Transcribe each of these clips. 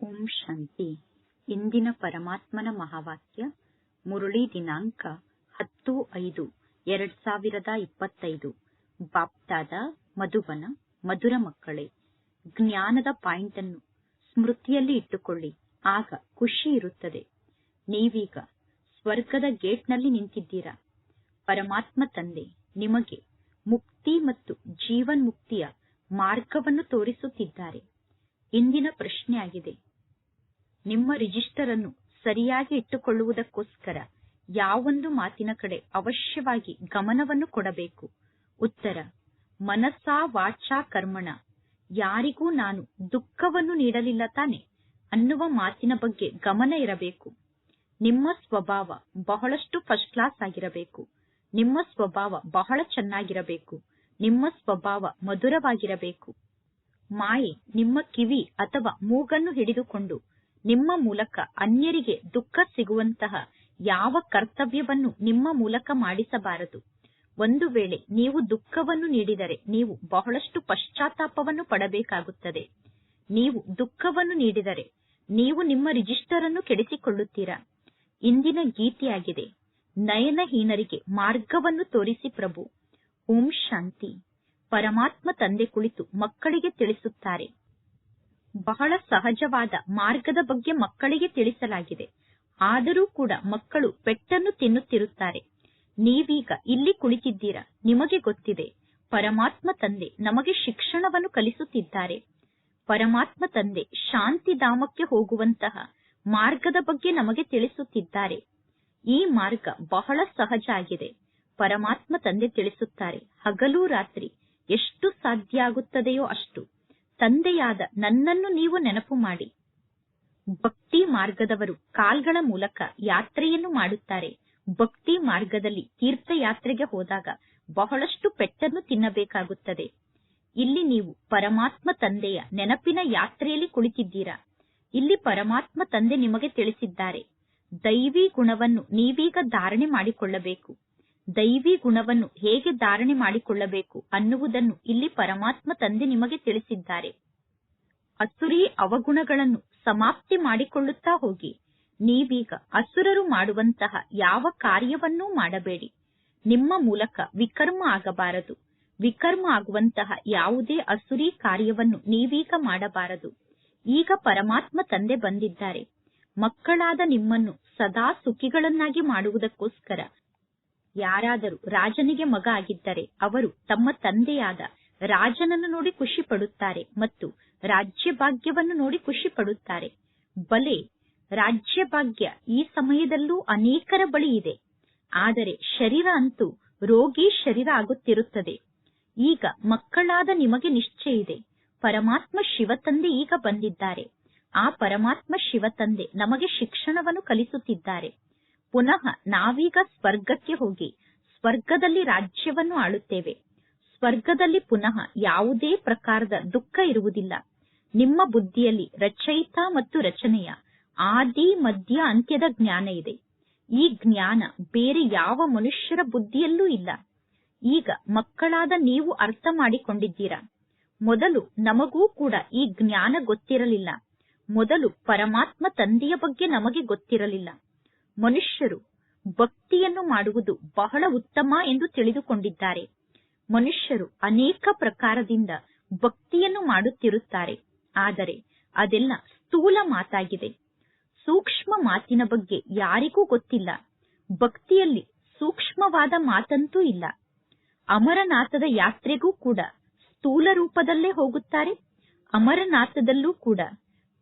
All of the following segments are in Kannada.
ಓಂ ಶಾಂತಿ. ಇಂದಿನ ಪರಮಾತ್ಮನ ಮಹಾವಾಕ್ಯ, ಮುರುಳಿ ದಿನಾಂಕ ಹತ್ತು ಐದು, ಎರಡ್ ಸಾವಿರದ ಇಪ್ಪತ್ತೈದು. ಬಾಪ್ತಾದ ಮಧುಬನ ಮಧುರ ಮಕ್ಕಳೇ, ಜ್ಞಾನದ ಪಾಯಿಂಟ್ ಅನ್ನು ಸ್ಮೃತಿಯಲ್ಲಿ ಇಟ್ಟುಕೊಳ್ಳಿ, ಆಗ ಖುಷಿ ಇರುತ್ತದೆ. ನೀವೀಗ ಸ್ವರ್ಗದ ಗೇಟ್ನಲ್ಲಿ ನಿಂತಿದ್ದೀರಾ? ಪರಮಾತ್ಮ ತಂದೆ, ನಿಮಗೆ ಮುಕ್ತಿ ಮತ್ತು ಜೀವನ್ಮುಕ್ತಿಯ ಮಾರ್ಗವನ್ನು ತೋರಿಸುತ್ತಿದ್ದಾರೆ. ಇಂದಿನ ಪ್ರಶ್ನೆಯಾಗಿದೆ ನಿಮ್ಮ ರಿಜಿಸ್ಟರ್ ಅನ್ನು ಸರಿಯಾಗಿ ಇಟ್ಟುಕೊಳ್ಳುವುದಕ್ಕೋಸ್ಕರ ಯಾವೊಂದು ಮಾತಿನ ಕಡೆ ಅವಶ್ಯವಾಗಿ ಗಮನವನ್ನು ಕೊಡಬೇಕು. ಉತ್ತರ, ಮನಸ್ಸಾ ವಾಚಾ ಕರ್ಮಣ. ಯಾರಿಗೂ ನಾನು ದುಃಖವನ್ನು ನೀಡಲಿಲ್ಲ ತಾನೆ ಅನ್ನುವ ಮಾತಿನ ಬಗ್ಗೆ ಗಮನ ಇರಬೇಕು. ನಿಮ್ಮ ಸ್ವಭಾವ ಬಹಳಷ್ಟು ಫಸ್ಟ್ ಕ್ಲಾಸ್ ಆಗಿರಬೇಕು. ನಿಮ್ಮ ಸ್ವಭಾವ ಬಹಳ ಚೆನ್ನಾಗಿರಬೇಕು. ನಿಮ್ಮ ಸ್ವಭಾವ ಮಧುರವಾಗಿರಬೇಕು. ಮಾಯೆ, ನಿಮ್ಮ ಕಿವಿ ಅಥವಾ ಮೂಗನ್ನು ಹಿಡಿದುಕೊಂಡು ನಿಮ್ಮ ಮೂಲಕ ಅನ್ಯರಿಗೆ ದುಃಖ ಸಿಗುವಂತಹ ಯಾವ ಕರ್ತವ್ಯವನ್ನು ನಿಮ್ಮ ಮೂಲಕ ಮಾಡಿಸಬಾರದು. ಒಂದು ವೇಳೆ ನೀವು ದುಃಖವನ್ನು ನೀಡಿದರೆ ನೀವು ಬಹಳಷ್ಟು ಪಶ್ಚಾತ್ತಾಪವನ್ನು ಪಡಬೇಕಾಗುತ್ತದೆ. ನೀವು ದುಃಖವನ್ನು ನೀಡಿದರೆ ನೀವು ನಿಮ್ಮ ರಿಜಿಸ್ಟರ್ ಅನ್ನು ಕೆಡಿಸಿಕೊಳ್ಳುತ್ತೀರಾ. ಇಂದಿನ ಗೀತೆಯಾಗಿದೆ, ನಯನಹೀನರಿಗೆ ಮಾರ್ಗವನ್ನು ತೋರಿಸಿ ಪ್ರಭು. ಓಂ ಶಾಂತಿ. ಪರಮಾತ್ಮ ತಂದೆ ಕುಳಿತು ಮಕ್ಕಳಿಗೆ ತಿಳಿಸುತ್ತಾರೆ. ಬಹಳ ಸಹಜವಾದ ಮಾರ್ಗದ ಬಗ್ಗೆ ಮಕ್ಕಳಿಗೆ ತಿಳಿಸಲಾಗಿದೆ. ಆದರೂ ಕೂಡ ಮಕ್ಕಳು ಪೆಟ್ಟನ್ನು ತಿನ್ನುತ್ತಿರುತ್ತಾರೆ. ನೀವೀಗ ಇಲ್ಲಿ ಕುಳಿತಿದ್ದೀರಾ? ನಿಮಗೆ ಗೊತ್ತಿದೆ. ಪರಮಾತ್ಮ ತಂದೆ ನಮಗೆ ಶಿಕ್ಷಣವನ್ನು ಕಲಿಸುತ್ತಿದ್ದಾರೆ. ಪರಮಾತ್ಮ ತಂದೆ ಶಾಂತಿಧಾಮಕ್ಕೆ ಹೋಗುವಂತಹ ಮಾರ್ಗದ ಬಗ್ಗೆ ನಮಗೆ ತಿಳಿಸುತ್ತಿದ್ದಾರೆ. ಈ ಮಾರ್ಗ ಬಹಳ ಸಹಜ ಆಗಿದೆ. ಪರಮಾತ್ಮ ತಂದೆ ತಿಳಿಸುತ್ತಾರೆ, ಹಗಲು ರಾತ್ರಿ ಎಷ್ಟು ಸಾಧ್ಯ ಆಗುತ್ತದೆಯೋ ಅಷ್ಟು. ತಂದೆಯಾದ ನನ್ನನ್ನು ನೀವು ನೆನಪು ಮಾಡಿ. ಭಕ್ತಿ ಮಾರ್ಗದವರು ಕಾಲ್ಗಳ ಮೂಲಕ ಯಾತ್ರೆಯನ್ನು ಮಾಡುತ್ತಾರೆ. ಭಕ್ತಿ ಮಾರ್ಗದಲ್ಲಿ ತೀರ್ಥಯಾತ್ರೆಗೆ ಹೋದಾಗ ಬಹಳಷ್ಟು ಪೆಟ್ಟನ್ನು ತಿನ್ನಬೇಕಾಗುತ್ತದೆ. ಇಲ್ಲಿ ನೀವು ಪರಮಾತ್ಮ ತಂದೆಯ ನೆನಪಿನ ಯಾತ್ರೆಯಲ್ಲಿ ಕುಳಿತಿದ್ದೀರಾ? ಇಲ್ಲಿ ಪರಮಾತ್ಮ ತಂದೆ ನಿಮಗೆ ತಿಳಿಸಿದ್ದಾರೆ. ದೈವಿ ಗುಣವನ್ನು ನೀವೀಗ ಧಾರಣೆ ಮಾಡಿಕೊಳ್ಳಬೇಕು. ದೈವಿ ಗುಣವನ್ನು ಹೇಗೆ ಧಾರಣೆ ಮಾಡಿಕೊಳ್ಳಬೇಕು ಅನ್ನುವುದನ್ನು ಇಲ್ಲಿ ಪರಮಾತ್ಮ ತಂದೆ ನಿಮಗೆ ತಿಳಿಸಿದ್ದಾರೆ. ಅಸುರಿ ಅವಗುಣಗಳನ್ನು ಸಮಾಪ್ತಿ ಮಾಡಿಕೊಳ್ಳುತ್ತಾ ಹೋಗಿ. ನೀವೀಗ ಅಸುರರು ಮಾಡುವಂತಹ ಯಾವ ಕಾರ್ಯವನ್ನೂ ಮಾಡಬೇಡಿ. ನಿಮ್ಮ ಮೂಲಕ ವಿಕರ್ಮ ಆಗಬಾರದು. ವಿಕರ್ಮ ಆಗುವಂತಹ ಯಾವುದೇ ಅಸುರಿ ಕಾರ್ಯವನ್ನು ನೀವೀಗ ಮಾಡಬಾರದು. ಈಗ ಪರಮಾತ್ಮ ತಂದೆ ಬಂದಿದ್ದಾರೆ. ಮಕ್ಕಳಾದ ನಿಮ್ಮನ್ನು ಸದಾ ಸುಖಿಗಳನ್ನಾಗಿ ಮಾಡುವುದಕ್ಕೋಸ್ಕರ ಯಾರಾದರೂ ರಾಜನಿಗೆ ಮಗ ಆಗಿದ್ದರೆ ಅವರು ತಮ್ಮ ತಂದೆಯಾದ ರಾಜನನ್ನು ನೋಡಿ ಖುಷಿ ಪಡುತ್ತಾರೆ ಮತ್ತು ರಾಜ್ಯ ಭಾಗ್ಯವನ್ನು ನೋಡಿ ಖುಷಿ ಪಡುತ್ತಾರೆ ಬಲೆ ರಾಜ್ಯ ಭಾಗ್ಯ ಈ ಸಮಯದಲ್ಲೂ ಅನೇಕರ ಬಳಿ ಇದೆ. ಆದರೆ ಶರೀರ ಅಂತೂ ರೋಗಿ ಶರೀರ ಆಗುತ್ತಿರುತ್ತದೆ. ಈಗ ಮಕ್ಕಳಾದ ನಿಮಗೆ ನಿಶ್ಚಯ ಇದೆ. ಪರಮಾತ್ಮ ಶಿವತಂದೆ ಈಗ ಬಂದಿದ್ದಾರೆ. ಆ ಪರಮಾತ್ಮ ಶಿವತಂದೆ ನಮಗೆ ಶಿಕ್ಷಣವನ್ನು ಕಲಿಸುತ್ತಿದ್ದಾರೆ. ಪುನಃ ನಾವೀಗ ಸ್ವರ್ಗಕ್ಕೆ ಹೋಗಿ ಸ್ವರ್ಗದಲ್ಲಿ ರಾಜ್ಯವನ್ನು ಆಳುತ್ತೇವೆ. ಸ್ವರ್ಗದಲ್ಲಿ ಪುನಃ ಯಾವುದೇ ಪ್ರಕಾರದ ದುಃಖ ಇರುವುದಿಲ್ಲ. ನಿಮ್ಮ ಬುದ್ಧಿಯಲ್ಲಿ ರಚಯಿತ ಮತ್ತು ರಚನೆಯ ಆದಿ ಮಧ್ಯ ಅಂತ್ಯದ ಜ್ಞಾನ ಇದೆ. ಈ ಜ್ಞಾನ ಬೇರೆ ಯಾವ ಮನುಷ್ಯರ ಬುದ್ಧಿಯಲ್ಲೂ ಇಲ್ಲ. ಈಗ ಮಕ್ಕಳಾದ ನೀವು ಅರ್ಥ ಮಾಡಿಕೊಂಡಿದ್ದೀರಾ. ಮೊದಲು ನಮಗೂ ಕೂಡ ಈ ಜ್ಞಾನ ಗೊತ್ತಿರಲಿಲ್ಲ. ಮೊದಲು ಪರಮಾತ್ಮ ತಂದೆಯ ಬಗ್ಗೆ ನಮಗೆ ಗೊತ್ತಿರಲಿಲ್ಲ. ಮನುಷ್ಯರು ಭಕ್ತಿಯನ್ನು ಮಾಡುವುದು ಬಹಳ ಉತ್ತಮ ಎಂದು ತಿಳಿದುಕೊಂಡಿದ್ದಾರೆ. ಮನುಷ್ಯರು ಅನೇಕ ಪ್ರಕಾರದಿಂದ ಭಕ್ತಿಯನ್ನು ಮಾಡುತ್ತಿರುತ್ತಾರೆ. ಆದರೆ ಅದೆಲ್ಲ ಸ್ಥೂಲ ಮಾತಾಗಿದೆ. ಸೂಕ್ಷ್ಮ ಮಾತಿನ ಬಗ್ಗೆ ಯಾರಿಗೂ ಗೊತ್ತಿಲ್ಲ. ಭಕ್ತಿಯಲ್ಲಿ ಸೂಕ್ಷ್ಮವಾದ ಮಾತಂತೂ ಇಲ್ಲ. ಅಮರನಾಥದ ಯಾತ್ರೆಗೂ ಕೂಡ ಸ್ಥೂಲ ರೂಪದಲ್ಲೇ ಹೋಗುತ್ತಾರೆ. ಅಮರನಾಥದಲ್ಲೂ ಕೂಡ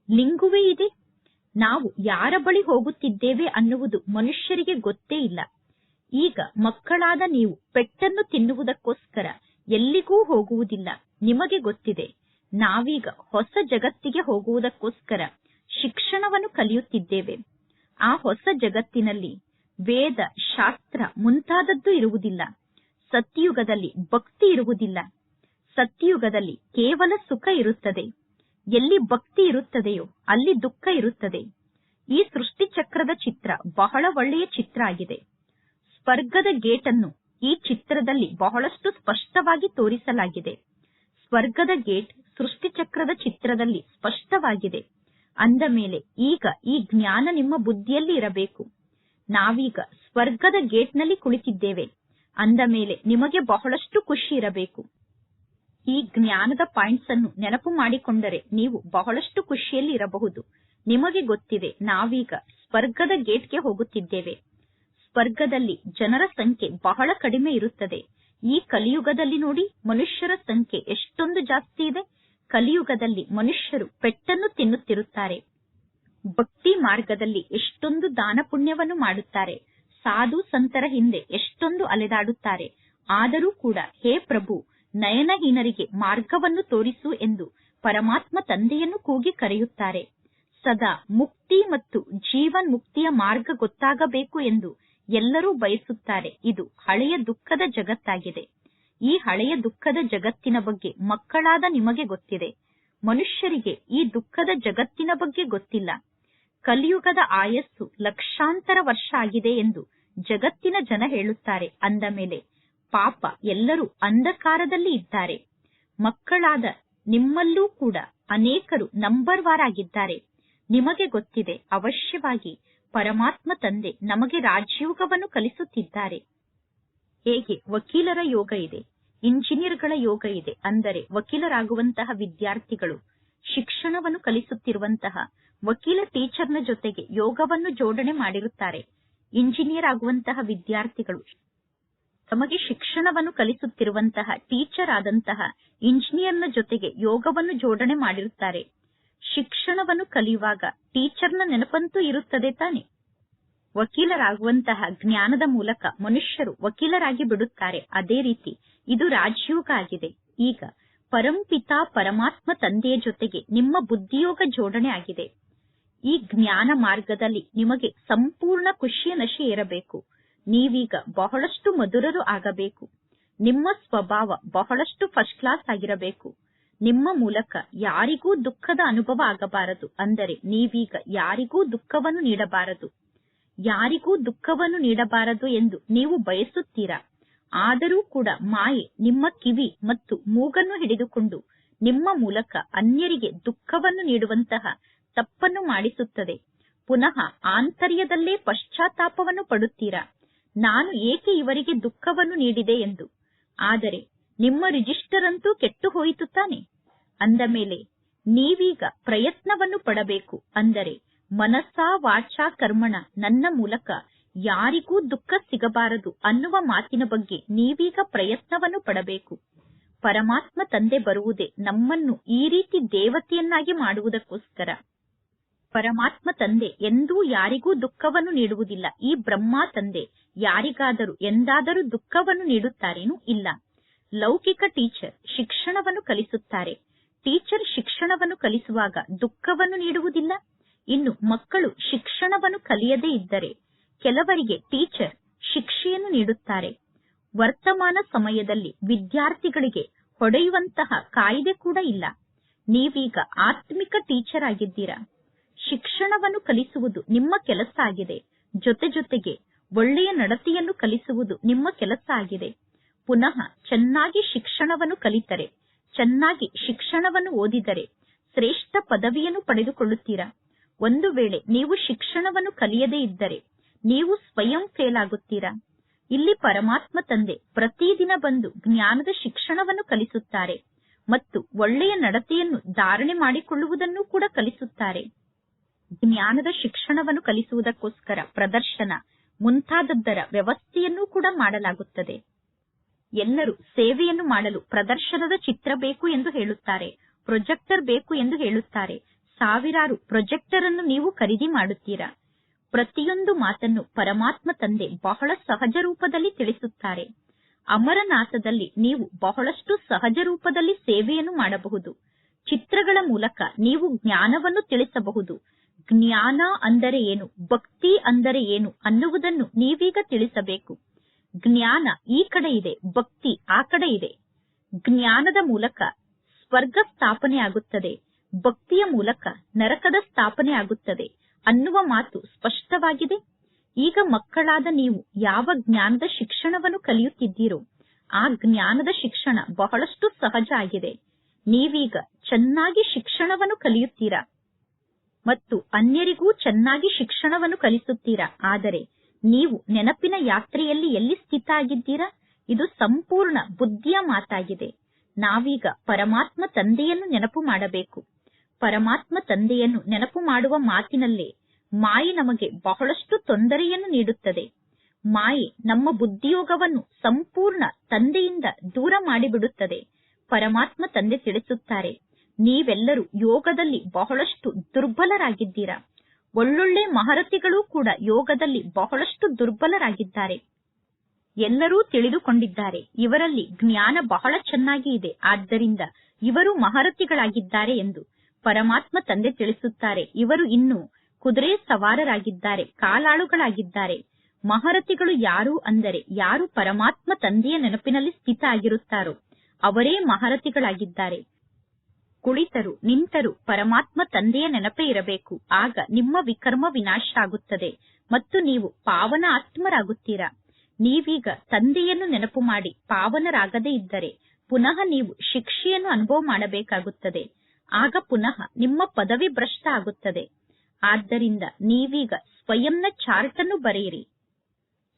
ಲಿಂಗುವೆ ಇದೆ. ನಾವು ಯಾರ ಬಳಿ ಹೋಗುತ್ತಿದ್ದೇವೆ ಅನ್ನುವುದು ಮನುಷ್ಯರಿಗೆ ಗೊತ್ತೇ ಇಲ್ಲ. ಈಗ ಮಕ್ಕಳಾದ ನೀವು ಪೆಟ್ಟನ್ನು ತಿನ್ನುವುದಕ್ಕೋಸ್ಕರ ಎಲ್ಲಿಗೂ ಹೋಗುವುದಿಲ್ಲ. ನಿಮಗೆ ಗೊತ್ತಿದೆ, ನಾವೀಗ ಹೊಸ ಜಗತ್ತಿಗೆ ಹೋಗುವುದಕ್ಕೋಸ್ಕರ ಶಿಕ್ಷಣವನ್ನು ಕಲಿಯುತ್ತಿದ್ದೇವೆ. ಆ ಹೊಸ ಜಗತ್ತಿನಲ್ಲಿ ವೇದ, ಶಾಸ್ತ್ರ ಮುಂತಾದದ್ದು ಇರುವುದಿಲ್ಲ. ಸತ್ಯಯುಗದಲ್ಲಿ ಭಕ್ತಿ ಇರುವುದಿಲ್ಲ. ಸತ್ಯಯುಗದಲ್ಲಿ ಕೇವಲ ಸುಖ ಇರುತ್ತದೆ. ಎಲ್ಲಿ ಭಕ್ತಿ ಇರುತ್ತದೆಯೋ, ಅಲ್ಲಿ ದುಃಖ ಇರುತ್ತದೆ. ಈ ಸೃಷ್ಟಿ ಚಕ್ರದ ಚಿತ್ರ ಬಹಳ ಒಳ್ಳೆಯ ಚಿತ್ರ ಆಗಿದೆ. ಸ್ವರ್ಗದ ಗೇಟ್ ಅನ್ನು ಈ ಚಿತ್ರದಲ್ಲಿ ಬಹಳಷ್ಟು ಸ್ಪಷ್ಟವಾಗಿ ತೋರಿಸಲಾಗಿದೆ. ಸ್ವರ್ಗದ ಗೇಟ್ ಸೃಷ್ಟಿ ಚಕ್ರದ ಚಿತ್ರದಲ್ಲಿ ಸ್ಪಷ್ಟವಾಗಿದೆ. ಅಂದ ಮೇಲೆ ಈಗ ಈ ಜ್ಞಾನ ನಿಮ್ಮ ಬುದ್ಧಿಯಲ್ಲಿ ಇರಬೇಕು. ನಾವೀಗ ಸ್ವರ್ಗದ ಗೇಟ್ನಲ್ಲಿ ಕುಳಿತಿದ್ದೇವೆ. ಅಂದ ಮೇಲೆ ನಿಮಗೆ ಬಹಳಷ್ಟು ಖುಷಿ ಇರಬೇಕು. ಈ ಜ್ಞಾನದ ಪಾಯಿಂಟ್ಸ್ ಅನ್ನು ನೆನಪು ಮಾಡಿಕೊಂಡರೆ ನೀವು ಬಹಳಷ್ಟು ಖುಷಿಯಲ್ಲಿ ಇರಬಹುದು ನಿಮಗೆ ಗೊತ್ತಿದೆ, ನಾವೀಗ ಸ್ವರ್ಗದ ಗೇಟ್ಗೆ ಹೋಗುತ್ತಿದ್ದೇವೆ. ಸ್ವರ್ಗದಲ್ಲಿ ಜನರ ಸಂಖ್ಯೆ ಬಹಳ ಕಡಿಮೆ ಇರುತ್ತದೆ. ಈ ಕಲಿಯುಗದಲ್ಲಿ ನೋಡಿ, ಮನುಷ್ಯರ ಸಂಖ್ಯೆ ಎಷ್ಟೊಂದು ಜಾಸ್ತಿ ಇದೆ. ಕಲಿಯುಗದಲ್ಲಿ ಮನುಷ್ಯರು ಪೆಟ್ಟನ್ನು ತಿನ್ನುತ್ತಿರುತ್ತಾರೆ. ಭಕ್ತಿ ಮಾರ್ಗದಲ್ಲಿ ಎಷ್ಟೊಂದು ದಾನ ಪುಣ್ಯವನ್ನು ಮಾಡುತ್ತಾರೆ. ಸಾಧು ಸಂತರ ಹಿಂದೆ ಎಷ್ಟೊಂದು ಅಲೆದಾಡುತ್ತಾರೆ. ಆದರೂ ಕೂಡ, ಹೇ ಪ್ರಭು ನಯನಹೀನರಿಗೆ ಮಾರ್ಗವನ್ನು ತೋರಿಸು ಎಂದು ಪರಮಾತ್ಮ ತಂದೆಯನ್ನು ಕೂಗಿ ಕರೆಯುತ್ತಾರೆ. ಸದಾ ಮುಕ್ತಿ ಮತ್ತು ಜೀವನ್ ಮುಕ್ತಿಯ ಮಾರ್ಗ ಗೊತ್ತಾಗಬೇಕು ಎಂದು ಎಲ್ಲರೂ ಬಯಸುತ್ತಾರೆ. ಇದು ಹಳೆಯ ದುಃಖದ ಜಗತ್ತಾಗಿದೆ. ಈ ಹಳೆಯ ದುಃಖದ ಜಗತ್ತಿನ ಬಗ್ಗೆ ಮಕ್ಕಳಾದ ನಿಮಗೆ ಗೊತ್ತಿದೆ. ಮನುಷ್ಯರಿಗೆ ಈ ದುಃಖದ ಜಗತ್ತಿನ ಬಗ್ಗೆ ಗೊತ್ತಿಲ್ಲ. ಕಲಿಯುಗದ ಆಯಸ್ಸು ಲಕ್ಷಾಂತರ ವರ್ಷ ಆಗಿದೆ ಎಂದು ಜಗತ್ತಿನ ಜನ ಹೇಳುತ್ತಾರೆ. ಅಂದ ಮೇಲೆ ಪಾಪ ಎಲ್ಲರೂ ಅಂಧಕಾರದಲ್ಲಿ ಇದ್ದಾರೆ. ಮಕ್ಕಳಾದ ನಿಮ್ಮಲ್ಲೂ ಕೂಡ ಅನೇಕರು ನಂಬರ್ ವಾರ್ ಆಗಿದ್ದಾರೆ. ನಿಮಗೆ ಗೊತ್ತಿದೆ, ಅವಶ್ಯವಾಗಿ ಪರಮಾತ್ಮ ತಂದೆ ನಮಗೆ ರಾಜಯೋಗವನ್ನು ಕಲಿಸುತ್ತಿದ್ದಾರೆ. ಹೇಗೆ? ವಕೀಲರ ಯೋಗ ಇದೆ, ಇಂಜಿನಿಯರ್ಗಳ ಯೋಗ ಇದೆ, ಅಂದರೆ ವಕೀಲರಾಗುವಂತಹ ವಿದ್ಯಾರ್ಥಿಗಳು ಶಿಕ್ಷಣವನ್ನು ಕಲಿಸುತ್ತಿರುವಂತಹ ವಕೀಲ ಟೀಚರ್ನ ಜೊತೆಗೆ ಯೋಗವನ್ನು ಜೋಡಣೆ ಮಾಡಿರುತ್ತಾರೆ. ಇಂಜಿನಿಯರ್ ಆಗುವಂತಹ ವಿದ್ಯಾರ್ಥಿಗಳು ತಮಗೆ ಶಿಕ್ಷಣವನ್ನು ಕಲಿಸುತ್ತಿರುವಂತಹ ಟೀಚರ್ ಆದಂತಹ ಇಂಜಿನಿಯರ್ನ ಜೊತೆಗೆ ಯೋಗವನ್ನು ಜೋಡಣೆ ಮಾಡಿರುತ್ತಾರೆ. ಶಿಕ್ಷಣವನ್ನು ಕಲಿಯುವಾಗ ಟೀಚರ್ನ ನೆನಪಂತೂ ಇರುತ್ತದೆ ತಾನೆ? ವಕೀಲರಾಗುವಂತಹ ಜ್ಞಾನದ ಮೂಲಕ ಮನುಷ್ಯರು ವಕೀಲರಾಗಿ ಬಿಡುತ್ತಾರೆ. ಅದೇ ರೀತಿ ಇದು ರಾಜಯೋಗ ಆಗಿದೆ. ಈಗ ಪರಂಪಿತಾ ಪರಮಾತ್ಮ ತಂದೆಯ ಜೊತೆಗೆ ನಿಮ್ಮ ಬುದ್ಧಿಯೋಗ ಜೋಡಣೆ ಆಗಿದೆ. ಈ ಜ್ಞಾನ ಮಾರ್ಗದಲ್ಲಿ ನಿಮಗೆ ಸಂಪೂರ್ಣ ಖುಷಿಯ ನಶೆ ಇರಬೇಕು ನೀವೀಗ ಬಹಳಷ್ಟು ಮಧುರರು ಆಗಬೇಕು. ನಿಮ್ಮ ಸ್ವಭಾವ ಬಹಳಷ್ಟು ಫಸ್ಟ್ ಕ್ಲಾಸ್ ಆಗಿರಬೇಕು. ನಿಮ್ಮ ಮೂಲಕ ಯಾರಿಗೂ ದುಃಖದ ಅನುಭವ ಆಗಬಾರದು. ಅಂದರೆ ನೀವೀಗ ಯಾರಿಗೂ ದುಃಖವನ್ನು ನೀಡಬಾರದು. ಯಾರಿಗೂ ದುಃಖವನ್ನು ನೀಡಬಾರದು ಎಂದು ನೀವು ಬಯಸುತ್ತೀರಾ? ಆದರೂ ಕೂಡ ಮಾಯೆ ನಿಮ್ಮ ಕಿವಿ ಮತ್ತು ಮೂಗನ್ನು ಹಿಡಿದುಕೊಂಡು ನಿಮ್ಮ ಮೂಲಕ ಅನ್ಯರಿಗೆ ದುಃಖವನ್ನು ನೀಡುವಂತಹ ತಪ್ಪನ್ನು ಮಾಡಿಸುತ್ತದೆ. ಪುನಃ ಆಂತರ್ಯದಲ್ಲೇ ಪಶ್ಚಾತ್ತಾಪವನ್ನು ಪಡುತ್ತೀರಾ? ನಾನು ಏಕೆ ಇವರಿಗೆ ದುಃಖವನ್ನು ನೀಡಿದೆ ಎಂದು. ಆದರೆ ನಿಮ್ಮ ರಿಜಿಸ್ಟರ್ ಅಂತೂ ಕೆಟ್ಟು ಹೋಯಿತು ತಾನೆ. ಅಂದ ಮೇಲೆ, ನೀವೀಗ ಪ್ರಯತ್ನವನ್ನು ಪಡಬೇಕು ಅಂದರೆ ಮನಸ್ಸಾ ವಾಚಾ ಕರ್ಮಣ ನನ್ನ ಮೂಲಕ ಯಾರಿಗೂ ದುಃಖ ಸಿಗಬಾರದು ಅನ್ನುವ ಮಾತಿನ ಬಗ್ಗೆ ನೀವೀಗ ಪ್ರಯತ್ನವನ್ನು ಪಡಬೇಕು. ಪರಮಾತ್ಮ ತಂದೆ ಬರುವುದೇ ನಮ್ಮನ್ನು ಈ ರೀತಿ ದೇವತೆಯನ್ನಾಗಿ ಮಾಡುವುದಕ್ಕೋಸ್ಕರ. ಪರಮಾತ್ಮ ತಂದೆ ಎಂದೂ ಯಾರಿಗೂ ದುಃಖವನ್ನು ನೀಡುವುದಿಲ್ಲ. ಈ ಬ್ರಹ್ಮ ತಂದೆ ಯಾರಿಗಾದರೂ ಎಂದಾದರೂ ದುಃಖವನ್ನು ನೀಡುತ್ತಾರೇನೂ ಇಲ್ಲ. ಲೌಕಿಕ ಟೀಚರ್ ಶಿಕ್ಷಣವನ್ನು ಕಲಿಸುತ್ತಾರೆ. ಟೀಚರ್ ಶಿಕ್ಷಣವನ್ನು ಕಲಿಸುವಾಗ ದುಃಖವನ್ನು ನೀಡುವುದಿಲ್ಲ. ಇನ್ನು ಮಕ್ಕಳು ಶಿಕ್ಷಣವನ್ನು ಕಲಿಯದೇ ಇದ್ದರೆ ಕೆಲವರಿಗೆ ಟೀಚರ್ ಶಿಕ್ಷೆಯನ್ನು ನೀಡುತ್ತಾರೆ. ವರ್ತಮಾನ ಸಮಯದಲ್ಲಿ ವಿದ್ಯಾರ್ಥಿಗಳಿಗೆ ಹೊಡೆಯುವಂತಹ ಕಾಯಿದೆ ಕೂಡ ಇಲ್ಲ. ನೀವೀಗ ಆತ್ಮಿಕ ಟೀಚರ್ ಆಗಿದ್ದೀರಾ? ಶಿಕ್ಷಣವನ್ನು ಕಲಿಸುವುದು ನಿಮ್ಮ ಕೆಲಸ ಆಗಿದೆ. ಜೊತೆ ಜೊತೆಗೆ ಒಳ್ಳೆಯ ನಡತೆಯನ್ನು ಕಲಿಸುವುದು ನಿಮ್ಮ ಕೆಲಸ ಆಗಿದೆ ಪುನಃ ಚೆನ್ನಾಗಿ ಶಿಕ್ಷಣವನ್ನು ಕಲಿತರೆ, ಚೆನ್ನಾಗಿ ಶಿಕ್ಷಣವನ್ನು ಓದಿದರೆ ಶ್ರೇಷ್ಠ ಪದವಿಯನ್ನು ಪಡೆದುಕೊಳ್ಳುತ್ತೀರಾ? ಒಂದು ವೇಳೆ ನೀವು ಶಿಕ್ಷಣವನ್ನು ಕಲಿಯದೇ ಇದ್ದರೆ ನೀವು ಸ್ವಯಂ ಫೇಲ್ ಆಗುತ್ತೀರಾ? ಇಲ್ಲಿ ಪರಮಾತ್ಮ ತಂದೆ ಪ್ರತಿದಿನ ಬಂದು ಜ್ಞಾನದ ಶಿಕ್ಷಣವನ್ನು ಕಲಿಸುತ್ತಾರೆ ಮತ್ತು ಒಳ್ಳೆಯ ನಡತೆಯನ್ನು ಧಾರಣೆ ಮಾಡಿಕೊಳ್ಳುವುದನ್ನು ಕೂಡ ಕಲಿಸುತ್ತಾರೆ. ಜ್ಞಾನದ ಶಿಕ್ಷಣವನ್ನು ಕಲಿಸುವುದಕ್ಕೋಸ್ಕರ ಪ್ರದರ್ಶನ ಮುಂತಾದದ್ದರ ವ್ಯವಸ್ಥೆಯನ್ನು ಕೂಡ ಮಾಡಲಾಗುತ್ತದೆ. ಎಲ್ಲರೂ ಸೇವೆಯನ್ನು ಮಾಡಲು ಪ್ರದರ್ಶನದ ಚಿತ್ರ ಬೇಕು ಎಂದು ಹೇಳುತ್ತಾರೆ, ಪ್ರೊಜೆಕ್ಟರ್ ಬೇಕು ಎಂದು ಹೇಳುತ್ತಾರೆ. ಸಾವಿರಾರು ಪ್ರೊಜೆಕ್ಟರ್ ಅನ್ನು ನೀವು ಖರೀದಿ ಮಾಡುತ್ತೀರಾ? ಪ್ರತಿಯೊಂದು ಮಾತನ್ನು ಪರಮಾತ್ಮ ತಂದೆ ಬಹಳ ಸಹಜ ರೂಪದಲ್ಲಿ ತಿಳಿಸುತ್ತಾರೆ. ಅಮರನಾಥದಲ್ಲಿ ನೀವು ಬಹಳಷ್ಟು ಸಹಜ ರೂಪದಲ್ಲಿ ಸೇವೆಯನ್ನು ಮಾಡಬಹುದು. ಚಿತ್ರಗಳ ಮೂಲಕ ನೀವು ಜ್ಞಾನವನ್ನು ತಿಳಿಸಬಹುದು. ಜ್ಞಾನ ಅಂದರೆ ಏನು? ಭಕ್ತಿ ಅಂದರೆ ಏನು? ಅನ್ನುವುದನ್ನು ನೀವೀಗ ತಿಳಿಸಬೇಕು. ಜ್ಞಾನ ಈ ಕಡೆ ಇದೆ, ಭಕ್ತಿ ಆ ಕಡೆ ಇದೆ. ಜ್ಞಾನದ ಮೂಲಕ ಸ್ವರ್ಗ ಸ್ಥಾಪನೆ ಆಗುತ್ತದೆ, ಭಕ್ತಿಯ ಮೂಲಕ ನರಕದ ಸ್ಥಾಪನೆ ಆಗುತ್ತದೆ ಅನ್ನುವ ಮಾತು ಸ್ಪಷ್ಟವಾಗಿದೆ. ಈಗ ಮಕ್ಕಳಾದ ನೀವು ಯಾವ ಜ್ಞಾನದ ಶಿಕ್ಷಣವನ್ನು ಕಲಿಯುತ್ತಿದ್ದೀರೋ, ಆ ಜ್ಞಾನದ ಶಿಕ್ಷಣ ಬಹಳಷ್ಟು ಸಹಜ ಆಗಿದೆ. ನೀವೀಗ ಚೆನ್ನಾಗಿ ಶಿಕ್ಷಣವನ್ನು ಕಲಿಯುತ್ತೀರಾ? ಮತ್ತು ಅನ್ಯರಿಗೂ ಚೆನ್ನಾಗಿ ಶಿಕ್ಷಣವನ್ನು ಕಲಿಸುತ್ತೀರಾ? ಆದರೆ ನೀವು ನೆನಪಿನ ಯಾತ್ರೆಯಲ್ಲಿ ಎಲ್ಲಿ ಸ್ಥಿತ ಆಗಿದ್ದೀರಾ ಇದು ಸಂಪೂರ್ಣ ಬುದ್ಧಿಯ ಮಾತಾಗಿದೆ. ನಾವೀಗ ಪರಮಾತ್ಮ ತಂದೆಯನ್ನು ನೆನಪು ಮಾಡಬೇಕು. ಪರಮಾತ್ಮ ತಂದೆಯನ್ನು ನೆನಪು ಮಾಡುವ ಮಾತಿನಲ್ಲೇ ಮಾಯೆ ನಮಗೆ ಬಹಳಷ್ಟು ತೊಂದರೆಯನ್ನು ನೀಡುತ್ತದೆ. ಮಾಯೆ ನಮ್ಮ ಬುದ್ಧಿಯೋಗವನ್ನು ಸಂಪೂರ್ಣ ತಂದೆಯಿಂದ ದೂರ ಮಾಡಿಬಿಡುತ್ತದೆ. ಪರಮಾತ್ಮ ತಂದೆ ತಿಳಿಸುತ್ತಾರೆ ನೀವೆಲ್ಲರೂ ಯೋಗದಲ್ಲಿ ಬಹಳಷ್ಟು ದುರ್ಬಲರಾಗಿದ್ದೀರಾ? ಒಳ್ಳೊಳ್ಳೆ ಮಹಾರಥಿಗಳು ಕೂಡ ಯೋಗದಲ್ಲಿ ಬಹಳಷ್ಟು ದುರ್ಬಲರಾಗಿದ್ದಾರೆ. ಎಲ್ಲರೂ ತಿಳಿದುಕೊಂಡಿದ್ದಾರೆ, ಇವರಲ್ಲಿ ಜ್ಞಾನ ಬಹಳ ಚೆನ್ನಾಗಿ ಇದೆ, ಆದ್ದರಿಂದ ಇವರು ಮಹಾರಥಿಗಳಾಗಿದ್ದಾರೆ ಎಂದು ಪರಮಾತ್ಮ ತಂದೆ ತಿಳಿಸುತ್ತಾರೆ. ಇವರು ಇನ್ನೂ ಕುದುರೆ ಸವಾರರಾಗಿದ್ದಾರೆ, ಕಾಲಾಳುಗಳಾಗಿದ್ದಾರೆ. ಮಹಾರಥಿಗಳು ಯಾರು ಅಂದರೆ ಯಾರು ಪರಮಾತ್ಮ ತಂದೆಯ ನೆನಪಿನಲ್ಲಿ ಸ್ಥಿತ ಆಗಿರುತ್ತಾರೋ, ಅವರೇ ಮಹರತಿಗಳಾಗಿದ್ದಾರೆ ಕುಳಿತರು, ನಿಂತರು ಪರಮಾತ್ಮ ತಂದೆಯ ನೆನಪೇ ಇರಬೇಕು. ಆಗ ನಿಮ್ಮ ವಿಕರ್ಮ ವಿನಾಶ ಆಗುತ್ತದೆ ಮತ್ತು ನೀವು ಪಾವನ ಆತ್ಮರಾಗುತ್ತೀರಾ? ನೀವೀಗ ತಂದೆಯನ್ನು ನೆನಪು ಮಾಡಿ ಪಾವನರಾಗದೇ ಇದ್ದರೆ ಪುನಃ ನೀವು ಶಿಕ್ಷೆಯನ್ನು ಅನುಭವ ಮಾಡಬೇಕಾಗುತ್ತದೆ. ಆಗ ಪುನಃ ನಿಮ್ಮ ಪದವಿ ಭ್ರಷ್ಟ ಆಗುತ್ತದೆ. ಆದ್ದರಿಂದ ನೀವೀಗ ಸ್ವಯಂನ ಚಾರ್ಟ್ ಅನ್ನು ಬರೆಯಿರಿ.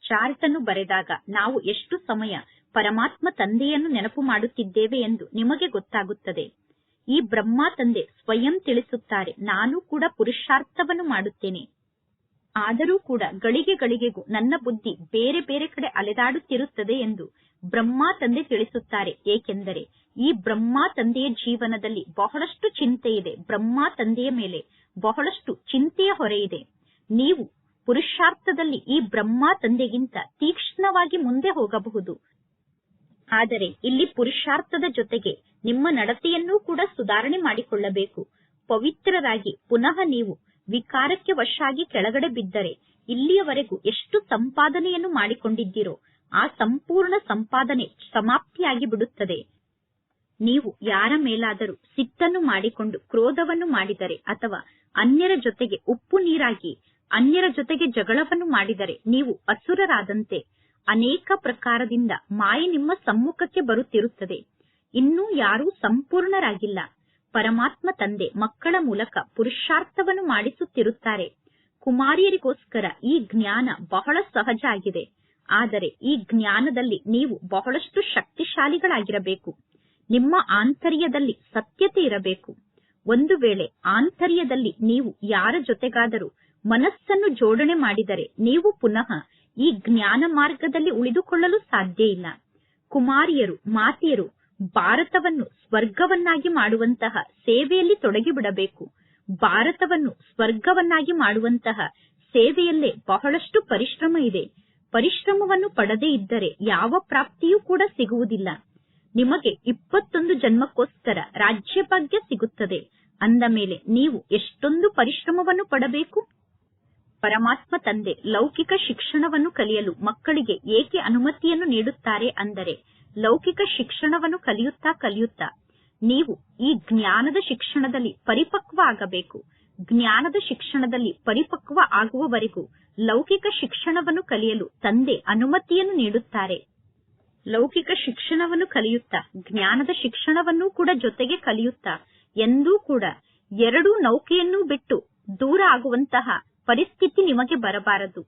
ಚಾರ್ಟ್ ಅನ್ನು ಬರೆದಾಗ ನಾವು ಎಷ್ಟು ಸಮಯ ಪರಮಾತ್ಮ ತಂದೆಯನ್ನು ನೆನಪು ಮಾಡುತ್ತಿದ್ದೇವೆ ಎಂದು ನಿಮಗೆ ಗೊತ್ತಾಗುತ್ತದೆ. ಈ ಬ್ರಹ್ಮ ತಂದೆ ಸ್ವಯಂ ತಿಳಿಸುತ್ತಾರೆ, ನಾನು ಕೂಡ ಪುರುಷಾರ್ಥವನ್ನು ಮಾಡುತ್ತೇನೆ. ಆದರೂ ಕೂಡ ಗಳಿಗೆ ಗಳಿಗೆಗೂ ನನ್ನ ಬುದ್ಧಿ ಬೇರೆ ಬೇರೆ ಕಡೆ ಅಲೆದಾಡುತ್ತಿರುತ್ತದೆ ಎಂದು ಬ್ರಹ್ಮ ತಂದೆ ತಿಳಿಸುತ್ತಾರೆ. ಏಕೆಂದರೆ ಈ ಬ್ರಹ್ಮ ತಂದೆಯ ಜೀವನದಲ್ಲಿ ಬಹಳಷ್ಟು ಚಿಂತೆ ಇದೆ. ಬ್ರಹ್ಮ ತಂದೆಯ ಮೇಲೆ ಬಹಳಷ್ಟು ಚಿಂತೆಯ ಹೊರೆ ಇದೆ. ನೀವು ಪುರುಷಾರ್ಥದಲ್ಲಿ ಈ ಬ್ರಹ್ಮ ತಂದೆಗಿಂತ ತೀಕ್ಷ್ಣವಾಗಿ ಮುಂದೆ ಹೋಗಬಹುದು. ಆದರೆ ಇಲ್ಲಿ ಪುರುಷಾರ್ಥದ ಜೊತೆಗೆ ನಿಮ್ಮ ನಡತೆಯನ್ನೂ ಕೂಡ ಸುಧಾರಣೆ ಮಾಡಿಕೊಳ್ಳಬೇಕು. ಪವಿತ್ರರಾಗಿ ಪುನಃ ನೀವು ವಿಕಾರಕ್ಕೆ ವಶಾಗಿ ಕೆಳಗಡೆ ಬಿದ್ದರೆ ಇಲ್ಲಿಯವರೆಗೂ ಎಷ್ಟು ಸಂಪಾದನೆಯನ್ನು ಮಾಡಿಕೊಂಡಿದ್ದೀರೋ ಆ ಸಂಪೂರ್ಣ ಸಂಪಾದನೆ ಸಮಾಪ್ತಿಯಾಗಿ ಬಿಡುತ್ತದೆ. ನೀವು ಯಾರ ಮೇಲಾದರೂ ಸಿಟ್ಟನ್ನು ಮಾಡಿಕೊಂಡು ಕ್ರೋಧವನ್ನು ಮಾಡಿದರೆ ಅಥವಾ ಅನ್ಯರ ಜೊತೆಗೆ ಉಪ್ಪು ನೀರಾಗಿ ಅನ್ಯರ ಜೊತೆಗೆ ಜಗಳವನ್ನು ಮಾಡಿದರೆ ನೀವು ಅಸುರರಾದಂತೆ ಅನೇಕ ಪ್ರಕಾರದಿಂದ ಮಾಯೆ ನಿಮ್ಮ ಸಮ್ಮುಖಕ್ಕೆ ಬರುತ್ತಿರುತ್ತದೆ. ಇನ್ನೂ ಯಾರೂ ಸಂಪೂರ್ಣರಾಗಿಲ್ಲ. ಪರಮಾತ್ಮ ತಂದೆ, ಮಕ್ಕಳ ಮೂಲಕ ಪುರುಷಾರ್ಥವನ್ನು ಮಾಡಿಸುತ್ತಿರುತ್ತಾರೆ. ಕುಮಾರಿಯರಿಗೋಸ್ಕರ ಈ ಜ್ಞಾನ ಬಹಳ ಸಹಜ ಆಗಿದೆ. ಆದರೆ ಈ ಜ್ಞಾನದಲ್ಲಿ ನೀವು ಬಹಳಷ್ಟು ಶಕ್ತಿಶಾಲಿಗಳಾಗಿರಬೇಕು. ನಿಮ್ಮ ಆಂತರ್ಯದಲ್ಲಿ ಸತ್ಯತೆ ಇರಬೇಕು. ಒಂದು ವೇಳೆ ಆಂತರ್ಯದಲ್ಲಿ ನೀವು ಯಾರ ಜೊತೆಗಾದರೂ ಮನಸ್ಸನ್ನು ಜೋಡಣೆ ಮಾಡಿದರೆ ನೀವು ಪುನಃ ಈ ಜ್ಞಾನ ಮಾರ್ಗದಲ್ಲಿ ಉಳಿದುಕೊಳ್ಳಲು ಸಾಧ್ಯ ಇಲ್ಲ. ಕುಮಾರಿಯರು, ಮಾತೆಯರು ಭಾರತವನ್ನು ಸ್ವರ್ಗವನ್ನಾಗಿ ಮಾಡುವಂತಹ ಸೇವೆಯಲ್ಲಿ ತೊಡಗಿಬಿಡಬೇಕು. ಭಾರತವನ್ನು ಸ್ವರ್ಗವನ್ನಾಗಿ ಮಾಡುವಂತಹ ಸೇವೆಯಲ್ಲೇ ಬಹಳಷ್ಟು ಪರಿಶ್ರಮ ಇದೆ. ಪರಿಶ್ರಮವನ್ನು ಪಡದೇ ಇದ್ದರೆ ಯಾವ ಪ್ರಾಪ್ತಿಯೂ ಕೂಡ ಸಿಗುವುದಿಲ್ಲ. ನಿಮಗೆ ಇಪ್ಪತ್ತೊಂದು ಜನ್ಮಕ್ಕೋಸ್ಕರ ರಾಜ್ಯಭಾಗ್ಯ ಸಿಗುತ್ತದೆ. ಅಂದ ಮೇಲೆ ನೀವು ಎಷ್ಟೊಂದು ಪರಿಶ್ರಮವನ್ನು ಪಡಬೇಕು? ಪರಮಾತ್ಮ ತಂದೆ ಲೌಕಿಕ ಶಿಕ್ಷಣವನ್ನು ಕಲಿಯಲು ಮಕ್ಕಳಿಗೆ ಏಕೆ ಅನುಮತಿಯನ್ನು ನೀಡುತ್ತಾರೆ ಅಂದರೆ ಲೌಕಿಕ ಶಿಕ್ಷಣವನ್ನು ಕಲಿಯುತ್ತಾ ಕಲಿಯುತ್ತಾ ನೀವು ಈ ಜ್ಞಾನದ ಶಿಕ್ಷಣದಲ್ಲಿ ಪರಿಪಕ್ವ ಆಗಬೇಕು. ಜ್ಞಾನದ ಶಿಕ್ಷಣದಲ್ಲಿ ಪರಿಪಕ್ವ ಆಗುವವರೆಗೂ ಲೌಕಿಕ ಶಿಕ್ಷಣವನ್ನು ಕಲಿಯಲು ತಂದೆ ಅನುಮತಿಯನ್ನು ನೀಡುತ್ತಾರೆ. ಲೌಕಿಕ ಶಿಕ್ಷಣವನ್ನು ಕಲಿಯುತ್ತಾ, ಜ್ಞಾನದ ಶಿಕ್ಷಣವನ್ನೂ ಕೂಡ ಜೊತೆಗೆ ಕಲಿಯುತ್ತಾ, ಎಂದೂ ಕೂಡ ಎರಡೂ ನೌಕೆಯನ್ನೂ ಬಿಟ್ಟು ದೂರ ಆಗುವಂತಹ ಪರಿಸ್ಥಿತಿ ನಿಮಗೆ ಬರಬಾರದು.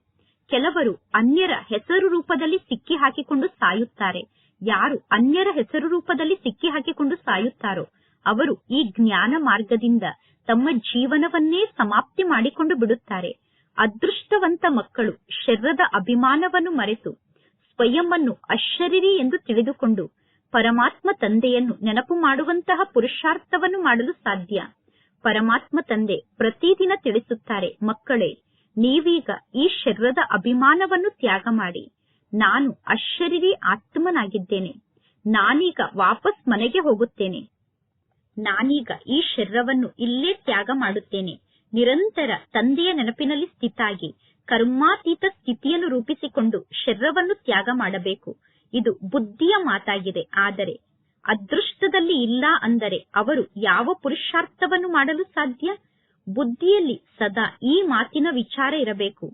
ಕೆಲವರು ಅನ್ಯರ ಹೆಸರು ರೂಪದಲ್ಲಿ ಸಿಕ್ಕಿ ಹಾಕಿಕೊಂಡು ಸಾಯುತ್ತಾರೆ. ಯಾರು ಅನ್ಯರ ಹೆಸರು ರೂಪದಲ್ಲಿ ಸಿಕ್ಕಿ ಹಾಕಿಕೊಂಡು ಸಾಯುತ್ತಾರೋ, ಅವರು ಈ ಜ್ಞಾನ ಮಾರ್ಗದಿಂದ ತಮ್ಮ ಜೀವನವನ್ನೇ ಸಮಾಪ್ತಿ ಮಾಡಿಕೊಂಡು ಬಿಡುತ್ತಾರೆ. ಅದೃಷ್ಟವಂತ ಮಕ್ಕಳು ಶರೀರದ ಅಭಿಮಾನವನ್ನು ಮರೆತು ಸ್ವಯಂವನ್ನು ಅಶರೀರಿ ಎಂದು ತಿಳಿದುಕೊಂಡು ಪರಮಾತ್ಮ ತಂದೆಯನ್ನು ನೆನಪು ಮಾಡುವಂತಹ ಪುರುಷಾರ್ಥವನ್ನು ಮಾಡಲು ಸಾಧ್ಯ. ಪರಮಾತ್ಮ ತಂದೆ ಪ್ರತಿದಿನ ತಿಳಿಸುತ್ತಾರೆ, ಮಕ್ಕಳೇ, ನೀವೀಗ ಈ ಶರೀರದ ಅಭಿಮಾನವನ್ನು ತ್ಯಾಗ ಮಾಡಿ. ನಾನು ಅಶರೀರಿ ಆತ್ಮನಾಗಿದ್ದೇನೆ. ನಾನೀಗ ವಾಪಸ್ ಮನೆಗೆ ಹೋಗುತ್ತೇನೆ. ನಾನೀಗ ಈ ಶರೀರವನ್ನು ಇಲ್ಲೇ ತ್ಯಾಗ ಮಾಡುತ್ತೇನೆ. ನಿರಂತರ ತಂದೆಯ ನೆನಪಿನಲ್ಲಿ ಸ್ಥಿತಾಗಿ, ಕರ್ಮಾತೀತ ಸ್ಥಿತಿಯನ್ನು ರೂಪಿಸಿಕೊಂಡು ಶರೀರವನ್ನು ತ್ಯಾಗ ಮಾಡಬೇಕು. ಇದು ಬುದ್ಧಿಯ ಮಾತಾಗಿದೆ. ಆದರೆ ಅದೃಷ್ಟದಲ್ಲಿ ಇಲ್ಲ ಅಂದರೆ ಅವರು ಯಾವ ಪುರುಷಾರ್ಥವನ್ನು ಮಾಡಲು ಸಾಧ್ಯ? ಬುದ್ಧಿಯಲ್ಲಿ ಸದಾ ಈ ಮಾತಿನ ವಿಚಾರ ಇರಬೇಕು.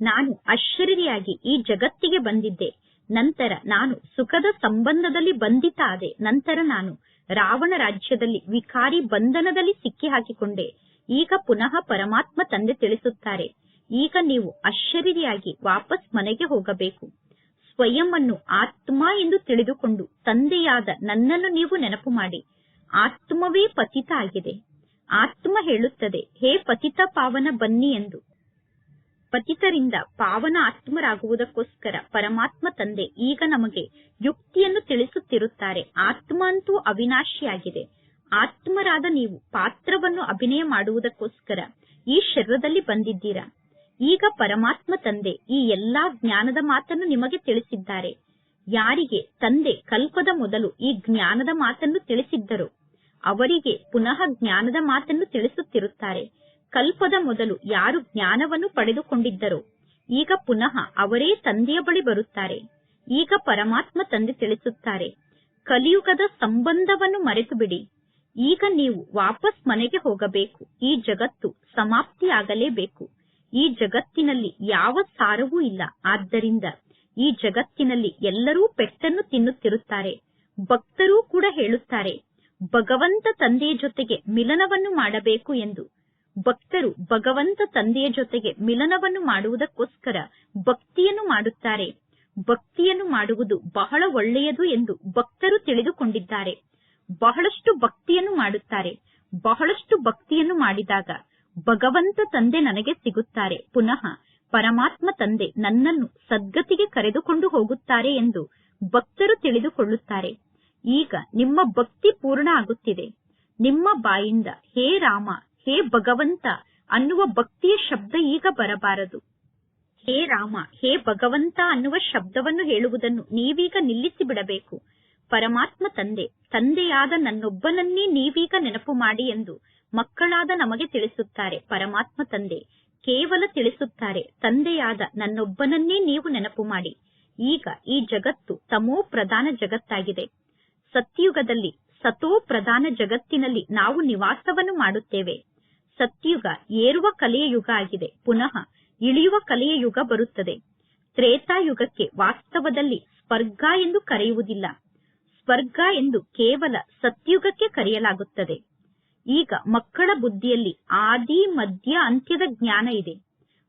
ನಾನು ಅಶರೀರಿಯಾಗಿ ಈ ಜಗತ್ತಿಗೆ ಬಂದಿದ್ದೆ. ನಂತರ ನಾನು ಸುಖದ ಸಂಬಂಧದಲ್ಲಿ ಬಂಧಿತ ಆದೆ ನಂತರ ನಾನು ರಾವಣ ರಾಜ್ಯದಲ್ಲಿ ವಿಕಾರಿ ಬಂಧನದಲ್ಲಿ ಸಿಕ್ಕಿ ಹಾಕಿಕೊಂಡೆ ಈಗ ಪುನಃ ಪರಮಾತ್ಮ ತಂದೆ ತಿಳಿಸುತ್ತಾರೆ. ಈಗ ನೀವು ಅಶರೀರಿಯಾಗಿ ವಾಪಸ್ ಮನೆಗೆ ಹೋಗಬೇಕು. ಸ್ವಯಂ ಅನ್ನು ಆತ್ಮ ಎಂದು ತಿಳಿದುಕೊಂಡು ತಂದೆಯಾದ ನನ್ನನ್ನು ನೀವು ನೆನಪು ಮಾಡಿ. ಆತ್ಮವೇ ಪತಿತ ಆಗಿದೆ ಆತ್ಮ ಹೇಳುತ್ತದೆ, ಹೇ ಪತಿತ ಪಾವನ ಬನ್ನಿ ಎಂದು. ಪತಿತರಿಂದ ಪಾವನ ಆತ್ಮರಾಗುವುದಕ್ಕೋಸ್ಕರ ಪರಮಾತ್ಮ ತಂದೆ ಈಗ ನಮಗೆ ಯುಕ್ತಿಯನ್ನು ತಿಳಿಸುತ್ತಿರುತ್ತಾರೆ. ಆತ್ಮ ಅಂತೂ ಅವಿನಾಶಿಯಾಗಿದೆ. ಆತ್ಮರಾದ ನೀವು ಪಾತ್ರವನ್ನು ಅಭಿನಯ ಮಾಡುವುದಕ್ಕೋಸ್ಕರ ಈ ಶರೀರದಲ್ಲಿ ಬಂದಿದ್ದೀರಾ? ಈಗ ಪರಮಾತ್ಮ ತಂದೆ ಈ ಎಲ್ಲಾ ಜ್ಞಾನದ ಮಾತನ್ನು ನಿಮಗೆ ತಿಳಿಸಿದ್ದಾರೆ. ಯಾರಿಗೆ? ತಂದೆ ಕಲ್ಪದ ಮೊದಲು ಈ ಜ್ಞಾನದ ಮಾತನ್ನು ತಿಳಿಸಿದ್ದರು. ಅವರಿಗೆ ಪುನಃ ಜ್ಞಾನದ ಮಾತನ್ನು ತಿಳಿಸುತ್ತಿರುತ್ತಾರೆ. ಕಲ್ಪದ ಮೊದಲು ಯಾರು ಜ್ಞಾನವನ್ನು ಪಡೆದುಕೊಂಡಿದ್ದರೋ? ಈಗ ಪುನಃ ಅವರೇ ತಂದೆಯ ಬಳಿ ಬರುತ್ತಾರೆ. ಈಗ ಪರಮಾತ್ಮ ತಂದೆ ತಿಳಿಸುತ್ತಾರೆ, ಕಲಿಯುಗದ ಸಂಬಂಧವನ್ನು ಮರೆತು ಬಿಡಿ ಈಗ ನೀವು ವಾಪಸ್ ಮನೆಗೆ ಹೋಗಬೇಕು. ಈ ಜಗತ್ತು ಸಮಾಪ್ತಿಯಾಗಲೇಬೇಕು. ಈ ಜಗತ್ತಿನಲ್ಲಿ ಯಾವ ಸಾರವೂ ಇಲ್ಲ. ಆದ್ದರಿಂದ ಈ ಜಗತ್ತಿನಲ್ಲಿ ಎಲ್ಲರೂ ಪೆಟ್ಟನ್ನು ತಿನ್ನುತ್ತಿರುತ್ತಾರೆ. ಭಕ್ತರೂ ಕೂಡ ಹೇಳುತ್ತಾರೆ, ಭಗವಂತ ತಂದೆಯ ಜೊತೆಗೆ ಮಿಲನವನ್ನು ಮಾಡಬೇಕು ಎಂದು. ಭಕ್ತರು ಭಗವಂತ ತಂದೆಯ ಜೊತೆಗೆ ಮಿಲನವನ್ನು ಮಾಡುವುದಕ್ಕೋಸ್ಕರ ಭಕ್ತಿಯನ್ನು ಮಾಡುತ್ತಾರೆ. ಭಕ್ತಿಯನ್ನು ಮಾಡುವುದು ಬಹಳ ಒಳ್ಳೆಯದು ಎಂದು ಭಕ್ತರು ತಿಳಿದುಕೊಂಡಿದ್ದಾರೆ. ಬಹಳಷ್ಟು ಭಕ್ತಿಯನ್ನು ಮಾಡುತ್ತಾರೆ. ಬಹಳಷ್ಟು ಭಕ್ತಿಯನ್ನು ಮಾಡಿದಾಗ ಭಗವಂತ ತಂದೆ ನನಗೆ ಸಿಗುತ್ತಾರೆ. ಪುನಃ ಪರಮಾತ್ಮ ತಂದೆ ನನ್ನನ್ನು ಸದ್ಗತಿಗೆ ಕರೆದುಕೊಂಡು ಹೋಗುತ್ತಾರೆ ಎಂದು ಭಕ್ತರು ತಿಳಿದುಕೊಳ್ಳುತ್ತಾರೆ. ಈಗ ನಿಮ್ಮ ಭಕ್ತಿ ಪೂರ್ಣ ಆಗುತ್ತಿದೆ. ನಿಮ್ಮ ಬಾಯಿಂದ, ಹೇ ರಾಮ ಹೇ ಭಗವಂತ ಅನ್ನುವ ಭಕ್ತಿಯ ಶಬ್ದ ಈಗ ಬರಬಾರದು. ಹೇ ರಾಮ, ಹೇ ಭಗವಂತ ಅನ್ನುವ ಶಬ್ದವನ್ನು ಹೇಳುವುದನ್ನು ನೀವೀಗ ನಿಲ್ಲಿಸಿ ಬಿಡಬೇಕು. ಪರಮಾತ್ಮ ತಂದೆ, ತಂದೆಯಾದ ನನ್ನೊಬ್ಬನನ್ನೇ ನೀವೀಗ ನೆನಪು ಮಾಡಿ ಎಂದು ಮಕ್ಕಳಾದ ನಮಗೆ ತಿಳಿಸುತ್ತಾರೆ. ಪರಮಾತ್ಮ ತಂದೆ, ಕೇವಲ ತಿಳಿಸುತ್ತಾರೆ, ತಂದೆಯಾದ ನನ್ನೊಬ್ಬನನ್ನೇ ನೀವು ನೆನಪು ಮಾಡಿ. ಈಗ ಈ ಜಗತ್ತು ತಮೋ ಪ್ರಧಾನ ಜಗತ್ತಾಗಿದೆ. ಸತ್ಯುಗದಲ್ಲಿ ಸತೋ ಪ್ರಧಾನ ಜಗತ್ತಿನಲ್ಲಿ ನಾವು ನಿವಾಸವನ್ನು ಮಾಡುತ್ತೇವೆ. ಸತ್ಯುಗ ಏರುವ ಕಲೆಯ ಯುಗ ಆಗಿದೆ. ಪುನಃ ಇಳಿಯುವ ಕಲೆಯ ಯುಗ ಬರುತ್ತದೆ. ತ್ರೇತಾಯುಗಕ್ಕೆ ವಾಸ್ತವದಲ್ಲಿ ಸ್ವರ್ಗ ಎಂದು ಕರೆಯುವುದಿಲ್ಲ. ಸ್ವರ್ಗ ಎಂದು ಕೇವಲ ಸತ್ಯುಗಕ್ಕೆ ಕರೆಯಲಾಗುತ್ತದೆ. ಈಗ ಮಕ್ಕಳ ಬುದ್ಧಿಯಲ್ಲಿ ಆದಿ, ಮಧ್ಯ, ಅಂತ್ಯದ ಜ್ಞಾನ ಇದೆ.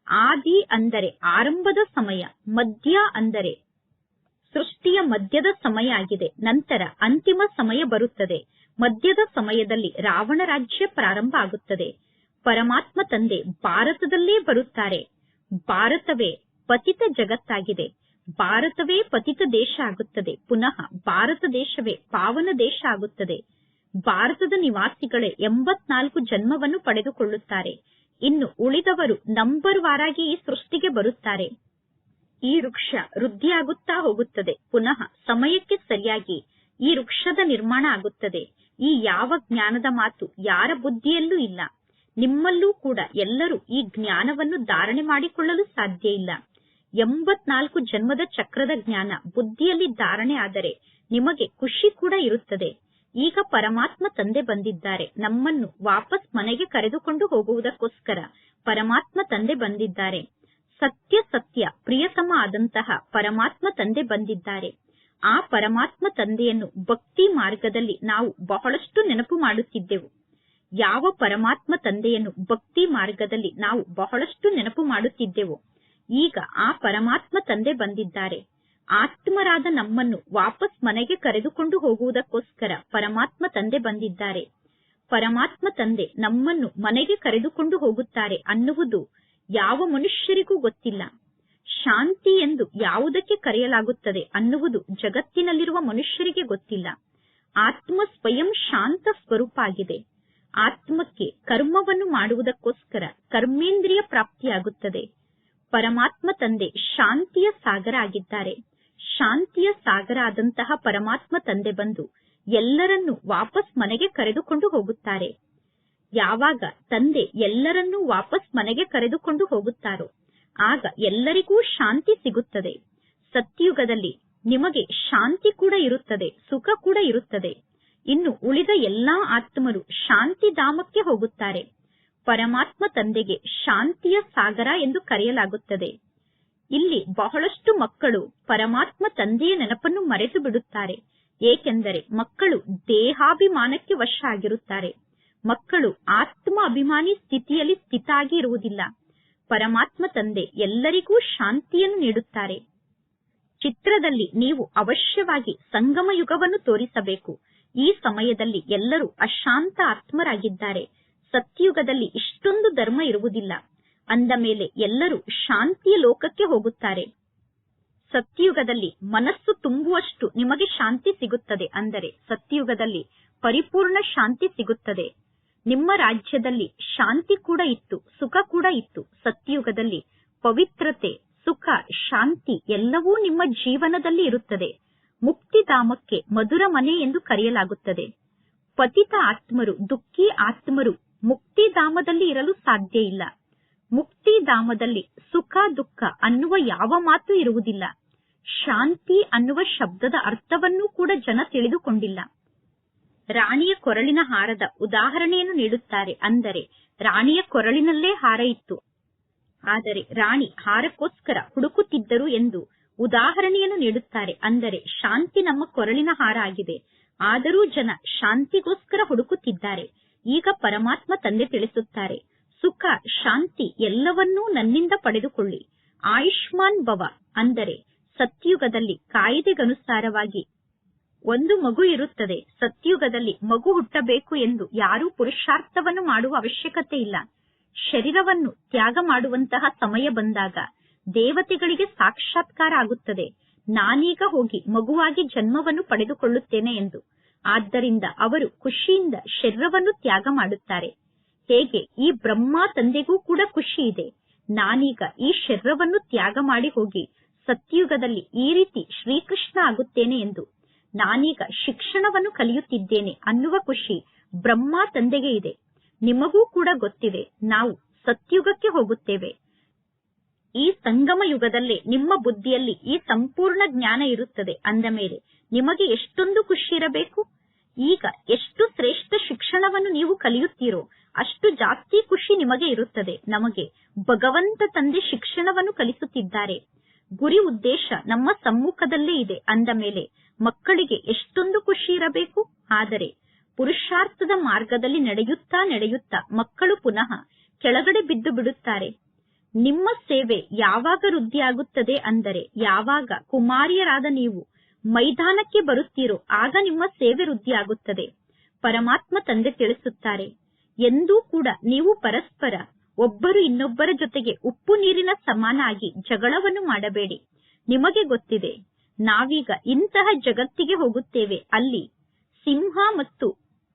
ಆದಿ ಅಂದರೆ ಆರಂಭದ ಸಮಯ, ಮಧ್ಯ ಅಂದರೆ ಸೃಷ್ಟಿಯ ಮಧ್ಯದ ಸಮಯ ಆಗಿದೆ. ನಂತರ ಅಂತಿಮ ಸಮಯ ಬರುತ್ತದೆ. ಮಧ್ಯದ ಸಮಯದಲ್ಲಿ ರಾವಣ ರಾಜ್ಯ ಪ್ರಾರಂಭ ಆಗುತ್ತದೆ. ಪರಮಾತ್ಮ ತಂದೆ ಭಾರತದಲ್ಲೇ ಬರುತ್ತಾರೆ. ಭಾರತವೇ ಪತಿತ ಜಗತ್ತಾಗಿದೆ. ಭಾರತವೇ ಪತಿತ ದೇಶ ಆಗುತ್ತದೆ. ಪುನಃ ಭಾರತ ದೇಶವೇ ಪಾವನ ದೇಶ ಆಗುತ್ತದೆ. ಭಾರತದ ನಿವಾಸಿಗಳೇ ಎಂಬತ್ನಾಲ್ಕು ಜನ್ಮವನ್ನು ಪಡೆದುಕೊಳ್ಳುತ್ತಾರೆ. ಇನ್ನು ಉಳಿದವರು ನಂಬರ್ ವಾರಾಗಿ ಈ ಸೃಷ್ಟಿಗೆ ಬರುತ್ತಾರೆ. ಈ ವೃಕ್ಷ ವೃದ್ಧಿಯಾಗುತ್ತಾ ಹೋಗುತ್ತದೆ. ಪುನಃ ಸಮಯಕ್ಕೆ ಸರಿಯಾಗಿ ಈ ವೃಕ್ಷದ ನಿರ್ಮಾಣ ಆಗುತ್ತದೆ. ಈ ಯಾವ ಜ್ಞಾನದ ಮಾತು ಯಾರ ಬುದ್ಧಿಯಲ್ಲೂ ಇಲ್ಲ. ನಿಮ್ಮಲ್ಲೂ ಕೂಡ ಎಲ್ಲರೂ ಈ ಜ್ಞಾನವನ್ನು ಧಾರಣೆ ಮಾಡಿಕೊಳ್ಳಲು ಸಾಧ್ಯ ಇಲ್ಲ. ಎಂಬತ್ನಾಲ್ಕು ಜನ್ಮದ ಚಕ್ರದ ಜ್ಞಾನ ಬುದ್ಧಿಯಲ್ಲಿ ಧಾರಣೆ ಆದರೆ ನಿಮಗೆ ಖುಷಿ ಕೂಡ ಇರುತ್ತದೆ. ಈಗ ಪರಮಾತ್ಮ ತಂದೆ ಬಂದಿದ್ದಾರೆ. ನಮ್ಮನ್ನು ವಾಪಸ್ ಮನೆಗೆ ಕರೆದುಕೊಂಡು ಹೋಗುವುದಕ್ಕೋಸ್ಕರ ಪರಮಾತ್ಮ ತಂದೆ ಬಂದಿದ್ದಾರೆ. ಸತ್ಯ ಸತ್ಯ, ಪ್ರಿಯತಮ ಆದಂತಹ ಪರಮಾತ್ಮ ತಂದೆ ಬಂದಿದ್ದಾರೆ. ಆ ಪರಮಾತ್ಮ ತಂದೆಯನ್ನು ಭಕ್ತಿ ಮಾರ್ಗದಲ್ಲಿ ನಾವು ಬಹಳಷ್ಟು ನೆನಪು ಮಾಡುತ್ತಿದ್ದೆವು. ಯಾವ ಪರಮಾತ್ಮ ತಂದೆಯನ್ನು ಭಕ್ತಿ ಮಾರ್ಗದಲ್ಲಿ ನಾವು ಬಹಳಷ್ಟು ನೆನಪು ಮಾಡುತ್ತಿದ್ದೆವು, ಈಗ ಆ ಪರಮಾತ್ಮ ತಂದೆ ಬಂದಿದ್ದಾರೆ. ಆತ್ಮರಾದ ನಮ್ಮನ್ನು ವಾಪಸ್ ಮನೆಗೆ ಕರೆದುಕೊಂಡು ಹೋಗುವುದಕ್ಕೋಸ್ಕರ ಪರಮಾತ್ಮ ತಂದೆ ಬಂದಿದ್ದಾರೆ. ಪರಮಾತ್ಮ ತಂದೆ ನಮ್ಮನ್ನು ಮನೆಗೆ ಕರೆದುಕೊಂಡು ಹೋಗುತ್ತಾರೆ ಅನ್ನುವುದು ಯಾವ ಮನುಷ್ಯರಿಗೂ ಗೊತ್ತಿಲ್ಲ. ಶಾಂತಿ ಎಂದು ಯಾವುದಕ್ಕೆ ಕರೆಯಲಾಗುತ್ತದೆ ಅನ್ನುವುದು ಜಗತ್ತಿನಲ್ಲಿರುವ ಮನುಷ್ಯರಿಗೆ ಗೊತ್ತಿಲ್ಲ. ಆತ್ಮ ಸ್ವಯಂ ಶಾಂತ ಸ್ವರೂಪ ಆಗಿದೆ ಆತ್ಮಕ್ಕೆ ಕರ್ಮವನ್ನು ಮಾಡುವುದಕ್ಕೋಸ್ಕರ ಕರ್ಮೇಂದ್ರಿಯ ಪ್ರಾಪ್ತಿಯಾಗುತ್ತದೆ. ಪರಮಾತ್ಮ ತಂದೆ ಶಾಂತಿಯ ಸಾಗರ ಆಗಿದ್ದಾರೆ. ಶಾಂತಿಯ ಸಾಗರ ಆದಂತಹ ಪರಮಾತ್ಮ ತಂದೆ ಬಂದು ಎಲ್ಲರನ್ನು ವಾಪಸ್ ಮನೆಗೆ ಕರೆದುಕೊಂಡು ಹೋಗುತ್ತಾರೆ. ಯಾವಾಗ ತಂದೆ ಎಲ್ಲರನ್ನೂ ವಾಪಸ್ ಮನೆಗೆ ಕರೆದುಕೊಂಡು ಹೋಗುತ್ತಾರೋ, ಆಗ ಎಲ್ಲರಿಗೂ ಶಾಂತಿ ಸಿಗುತ್ತದೆ. ಸತ್ಯುಗದಲ್ಲಿ ನಿಮಗೆ ಶಾಂತಿ ಕೂಡ ಇರುತ್ತದೆ, ಸುಖ ಕೂಡ ಇರುತ್ತದೆ. ಇನ್ನು ಉಳಿದ ಎಲ್ಲಾ ಆತ್ಮರು ಶಾಂತಿ ಧಾಮಕ್ಕೆ ಹೋಗುತ್ತಾರೆ. ಪರಮಾತ್ಮ ತಂದೆಗೆ ಶಾಂತಿಯ ಸಾಗರ ಎಂದು ಕರೆಯಲಾಗುತ್ತದೆ. ಇಲ್ಲಿ ಬಹಳಷ್ಟು ಮಕ್ಕಳು ಪರಮಾತ್ಮ ತಂದೆಯ ನೆನಪನ್ನು ಮರೆತು ಬಿಡುತ್ತಾರೆ. ಏಕೆಂದರೆ ಮಕ್ಕಳು ದೇಹಾಭಿಮಾನಕ್ಕೆ ವಶ ಆಗಿರುತ್ತಾರೆ ಮಕ್ಕಳು ಆತ್ಮ ಅಭಿಮಾನಿ ಸ್ಥಿತಿಯಲ್ಲಿ ಸ್ಥಿತಾಗಿ ಇರುವುದಿಲ್ಲ. ಪರಮಾತ್ಮ ತಂದೆ ಎಲ್ಲರಿಗೂ ಶಾಂತಿಯನ್ನು ನೀಡುತ್ತಾರೆ. ಚಿತ್ರದಲ್ಲಿ ನೀವು ಅವಶ್ಯವಾಗಿ ಸಂಗಮ ಯುಗವನ್ನು ತೋರಿಸಬೇಕು. ಈ ಸಮಯದಲ್ಲಿ ಎಲ್ಲರೂ ಅಶಾಂತ ಆತ್ಮರಾಗಿದ್ದಾರೆ. ಸತ್ಯುಗದಲ್ಲಿ ಇಷ್ಟೊಂದು ಧರ್ಮ ಇರುವುದಿಲ್ಲ. ಅಂದ ಮೇಲೆ ಎಲ್ಲರೂ ಶಾಂತಿಯ ಲೋಕಕ್ಕೆ ಹೋಗುತ್ತಾರೆ. ಸತ್ಯುಗದಲ್ಲಿ ಮನಸ್ಸು ತುಂಬುವಷ್ಟು ನಿಮಗೆ ಶಾಂತಿ ಸಿಗುತ್ತದೆ ಅಂದರೆ ಸತ್ಯುಗದಲ್ಲಿ ಪರಿಪೂರ್ಣ ಶಾಂತಿ ಸಿಗುತ್ತದೆ. ನಿಮ್ಮ ರಾಜ್ಯದಲ್ಲಿ ಶಾಂತಿ ಕೂಡ ಇತ್ತು, ಸುಖ ಕೂಡ ಇತ್ತು. ಸತ್ಯುಗದಲ್ಲಿ ಪವಿತ್ರತೆ, ಸುಖ, ಶಾಂತಿ ಎಲ್ಲವೂ ನಿಮ್ಮ ಜೀವನದಲ್ಲಿ ಇರುತ್ತದೆ. ಮುಕ್ತಿಧಾಮಕ್ಕೆ ಮಧುರ ಮನೆ ಎಂದು ಕರೆಯಲಾಗುತ್ತದೆ. ಪತಿತ ಆತ್ಮರು, ದುಃಖಿ ಆತ್ಮರು ಮುಕ್ತಿಧಾಮದಲ್ಲಿ ಇರಲು ಸಾಧ್ಯ ಇಲ್ಲ. ಮುಕ್ತಿಧಾಮದಲ್ಲಿ ಸುಖ, ದುಃಖ ಅನ್ನುವ ಯಾವ ಮಾತು ಇರುವುದಿಲ್ಲ. ಶಾಂತಿ ಅನ್ನುವ ಶಬ್ದದ ಅರ್ಥವನ್ನೂ ಕೂಡ ಜನ ತಿಳಿದುಕೊಂಡಿಲ್ಲ. ರಾಣಿಯ ಕೊರಳಿನ ಹಾರದ ಉದಾಹರಣೆಯನ್ನು ನೀಡುತ್ತಾರೆ. ಅಂದರೆ, ರಾಣಿಯ ಕೊರಳಿನಲ್ಲೇ ಹಾರ ಇತ್ತು. ಆದರೆ, ರಾಣಿ ಹಾರಕ್ಕೋಸ್ಕರ ಹುಡುಕುತ್ತಿದ್ದರು ಎಂದು ಉದಾಹರಣೆಯನ್ನು ನೀಡುತ್ತಾರೆ. ಅಂದರೆ, ಶಾಂತಿ ನಮ್ಮ ಕೊರಳಿನ ಹಾರ ಆಗಿದೆ ಆದರೂ ಜನ ಶಾಂತಿಗೋಸ್ಕರ ಹುಡುಕುತ್ತಿದ್ದಾರೆ. ಈಗ ಪರಮಾತ್ಮ ತಂದೆ ತಿಳಿಸುತ್ತಾರೆ, ಸುಖ, ಶಾಂತಿ ಎಲ್ಲವನ್ನೂ ನನ್ನಿಂದ ಪಡೆದುಕೊಳ್ಳಿ. ಆಯುಷ್ಮಾನ್ ಭವ ಅಂದರೆ, ಸತ್ಯುಗದಲ್ಲಿ ಕಾಯಿದೆಗನುಸಾರವಾಗಿ ಒಂದು ಮಗು ಇರುತ್ತದೆ. ಸತ್ಯುಗದಲ್ಲಿ ಮಗು ಹುಟ್ಟಬೇಕು ಎಂದು ಯಾರೂ ಪುರುಷಾರ್ಥವನ್ನು ಮಾಡುವ ಅವಶ್ಯಕತೆ ಇಲ್ಲ ಶರೀರವನ್ನು ತ್ಯಾಗ ಮಾಡುವಂತಹ ಸಮಯ ಬಂದಾಗ ದೇವತೆಗಳಿಗೆ ಸಾಕ್ಷಾತ್ಕಾರ ಆಗುತ್ತದೆ. ನಾನೀಗ ಹೋಗಿ ಮಗುವಾಗಿ ಜನ್ಮವನ್ನು ಪಡೆದುಕೊಳ್ಳುತ್ತೇನೆ ಎಂದು. ಆದ್ದರಿಂದ ಅವರು ಖುಷಿಯಿಂದ ಶರೀರವನ್ನು ತ್ಯಾಗ ಮಾಡುತ್ತಾರೆ. ಹೇಗೆ? ಈ ಬ್ರಹ್ಮ ತಂದೆಗೂ ಕೂಡ ಖುಷಿ ಇದೆ. ನಾನೀಗ ಈ ಶರೀರವನ್ನು ತ್ಯಾಗ ಮಾಡಿ ಹೋಗಿ ಸತ್ಯುಗದಲ್ಲಿ ಈ ರೀತಿ ಶ್ರೀಕೃಷ್ಣ ಆಗುತ್ತೇನೆ ಎಂದು. ನಾನೀಗ ಶಿಕ್ಷಣವನ್ನು ಕಲಿಯುತ್ತಿದ್ದೇನೆ ಅನ್ನುವ ಖುಷಿ ಬ್ರಹ್ಮ ತಂದೆಗೆ ಇದೆ. ನಿಮಗೂ ಕೂಡ ಗೊತ್ತಿದೆ. ನಾವು ಸತ್ಯುಗಕ್ಕೆ ಹೋಗುತ್ತೇವೆ. ಈ ಸಂಗಮ ಯುಗದಲ್ಲೇ ನಿಮ್ಮ ಬುದ್ಧಿಯಲ್ಲಿ ಈ ಸಂಪೂರ್ಣ ಜ್ಞಾನ ಇರುತ್ತದೆ ಅಂದ ಮೇಲೆ ನಿಮಗೆ ಎಷ್ಟೊಂದು ಖುಷಿ ಇರಬೇಕು ಈಗ ಎಷ್ಟು ಶ್ರೇಷ್ಠ ಶಿಕ್ಷಣವನ್ನು ನೀವು ಕಲಿಯುತ್ತೀರೋ ಅಷ್ಟು ಜಾಸ್ತಿ ಖುಷಿ ನಿಮಗೆ ಇರುತ್ತದೆ. ನಮಗೆ ಭಗವಂತ ತಂದೆ ಶಿಕ್ಷಣವನ್ನು ಕಲಿಸುತ್ತಿದ್ದಾರೆ. ಗುರಿ ಉದ್ದೇಶ ನಮ್ಮ ಸಮ್ಮುಖದಲ್ಲೇ ಇದೆ ಅಂದ ಮೇಲೆ ಮಕ್ಕಳಿಗೆ ಎಷ್ಟೊಂದು ಖುಷಿ ಇರಬೇಕು ಆದರೆ ಪುರುಷಾರ್ಥದ ಮಾರ್ಗದಲ್ಲಿ ನಡೆಯುತ್ತಾ ನಡೆಯುತ್ತಾ ಮಕ್ಕಳು ಪುನಃ ಕೆಳಗಡೆ ಬಿದ್ದು ಬಿಡುತ್ತಾರೆ. ನಿಮ್ಮ ಸೇವೆ ಯಾವಾಗ ವೃದ್ಧಿಯಾಗುತ್ತದೆ ಅಂದರೆ ಯಾವಾಗ ಕುಮಾರಿಯರಾದ ನೀವು ಮೈದಾನಕ್ಕೆ ಬರುತ್ತೀರೋ ಆಗ ನಿಮ್ಮ ಸೇವೆ ವೃದ್ಧಿಯಾಗುತ್ತದೆ. ಪರಮಾತ್ಮ ತಂದೆ ತಿಳಿಸುತ್ತಾರೆ, ಎಂದೂ ಕೂಡ ನೀವು ಪರಸ್ಪರ ಒಬ್ಬರು ಇನ್ನೊಬ್ಬರ ಜೊತೆಗೆ ಉಪ್ಪು ನೀರಿನ ಸಮಾನಾಗಿ ಜಗಳವನ್ನು ಮಾಡಬೇಡಿ. ನಿಮಗೆ ಗೊತ್ತಿದೆ, ನಾವೀಗ ಇಂತಹ ಜಗತ್ತಿಗೆ ಹೋಗುತ್ತೇವೆ, ಅಲ್ಲಿ ಸಿಂಹ ಮತ್ತು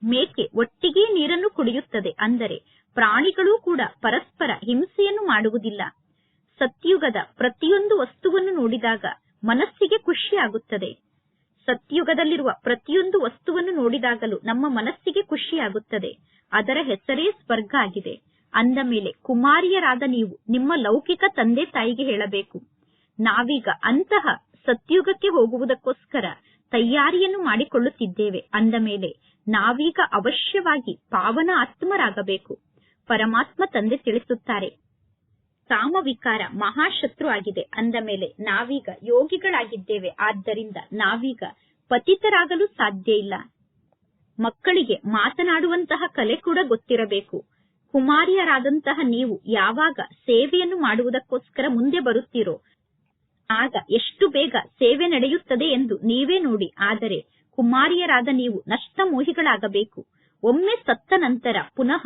ಮೇಕೆ ಒಟ್ಟಿಗೆ ನೀರನ್ನು ಕುಡಿಯುತ್ತದೆ, ಅಂದರೆ ಪ್ರಾಣಿಗಳೂ ಕೂಡ ಪರಸ್ಪರ ಹಿಂಸೆಯನ್ನು ಮಾಡುವುದಿಲ್ಲ. ಸತ್ಯುಗದ ಪ್ರತಿಯೊಂದು ವಸ್ತುವನ್ನು ನೋಡಿದಾಗ ಮನಸ್ಸಿಗೆ ಖುಷಿಯಾಗುತ್ತದೆ ಸತ್ಯುಗದಲ್ಲಿರುವ ಪ್ರತಿಯೊಂದು ವಸ್ತುವನ್ನು ನೋಡಿದಾಗಲೂ ನಮ್ಮ ಮನಸ್ಸಿಗೆ ಖುಷಿಯಾಗುತ್ತದೆ ಅದರ ಹೆಸರೇ ಸ್ವರ್ಗ ಆಗಿದೆ. ಅಂದ ಮೇಲೆ ಕುಮಾರಿಯರಾದ ನೀವು ನಿಮ್ಮ ಲೌಕಿಕ ತಂದೆ ತಾಯಿಗೆ ಹೇಳಬೇಕು. ನಾವೀಗ ಅಂತಹ ಸತ್ಯುಗಕ್ಕೆ ಹೋಗುವುದಕ್ಕೋಸ್ಕರ ತಯಾರಿಯನ್ನು ಮಾಡಿಕೊಳ್ಳುತ್ತಿದ್ದೇವೆ. ಅಂದ ಮೇಲೆ ನಾವೀಗ ಅವಶ್ಯವಾಗಿ ಪಾವನ ಆತ್ಮರಾಗಬೇಕು. ಪರಮಾತ್ಮ ತಂದೆ ತಿಳಿಸುತ್ತಾರೆ. ಕಾಮವಿಕಾರ ಮಹಾಶತ್ರು ಆಗಿದೆ. ಅಂದ ಮೇಲೆ ನಾವೀಗ ಯೋಗಿಗಳಾಗಿದ್ದೇವೆ. ಆದ್ದರಿಂದ ನಾವೀಗ ಪತಿತರಾಗಲು ಸಾಧ್ಯ ಇಲ್ಲ. ಮಕ್ಕಳಿಗೆ ಮಾತನಾಡುವಂತಹ ಕಲೆ ಕೂಡ ಗೊತ್ತಿರಬೇಕು. ಕುಮಾರಿಯರಾದಂತಹ ನೀವು ಯಾವಾಗ ಸೇವೆಯನ್ನು ಮಾಡುವುದಕ್ಕೋಸ್ಕರ ಮುಂದೆ ಬರುತ್ತೀರೋ, ಆಗ ಎಷ್ಟು ಬೇಗ ಸೇವೆ ನಡೆಯುತ್ತದೆ ಎಂದು ನೀವೇ ನೋಡಿ. ಆದರೆ ಕುಮಾರಿಯರಾದ ನೀವು ನಷ್ಟಮೋಹಿಗಳಾಗಬೇಕು ಒಮ್ಮೆ ಸತ್ತ ನಂತರ ಪುನಃ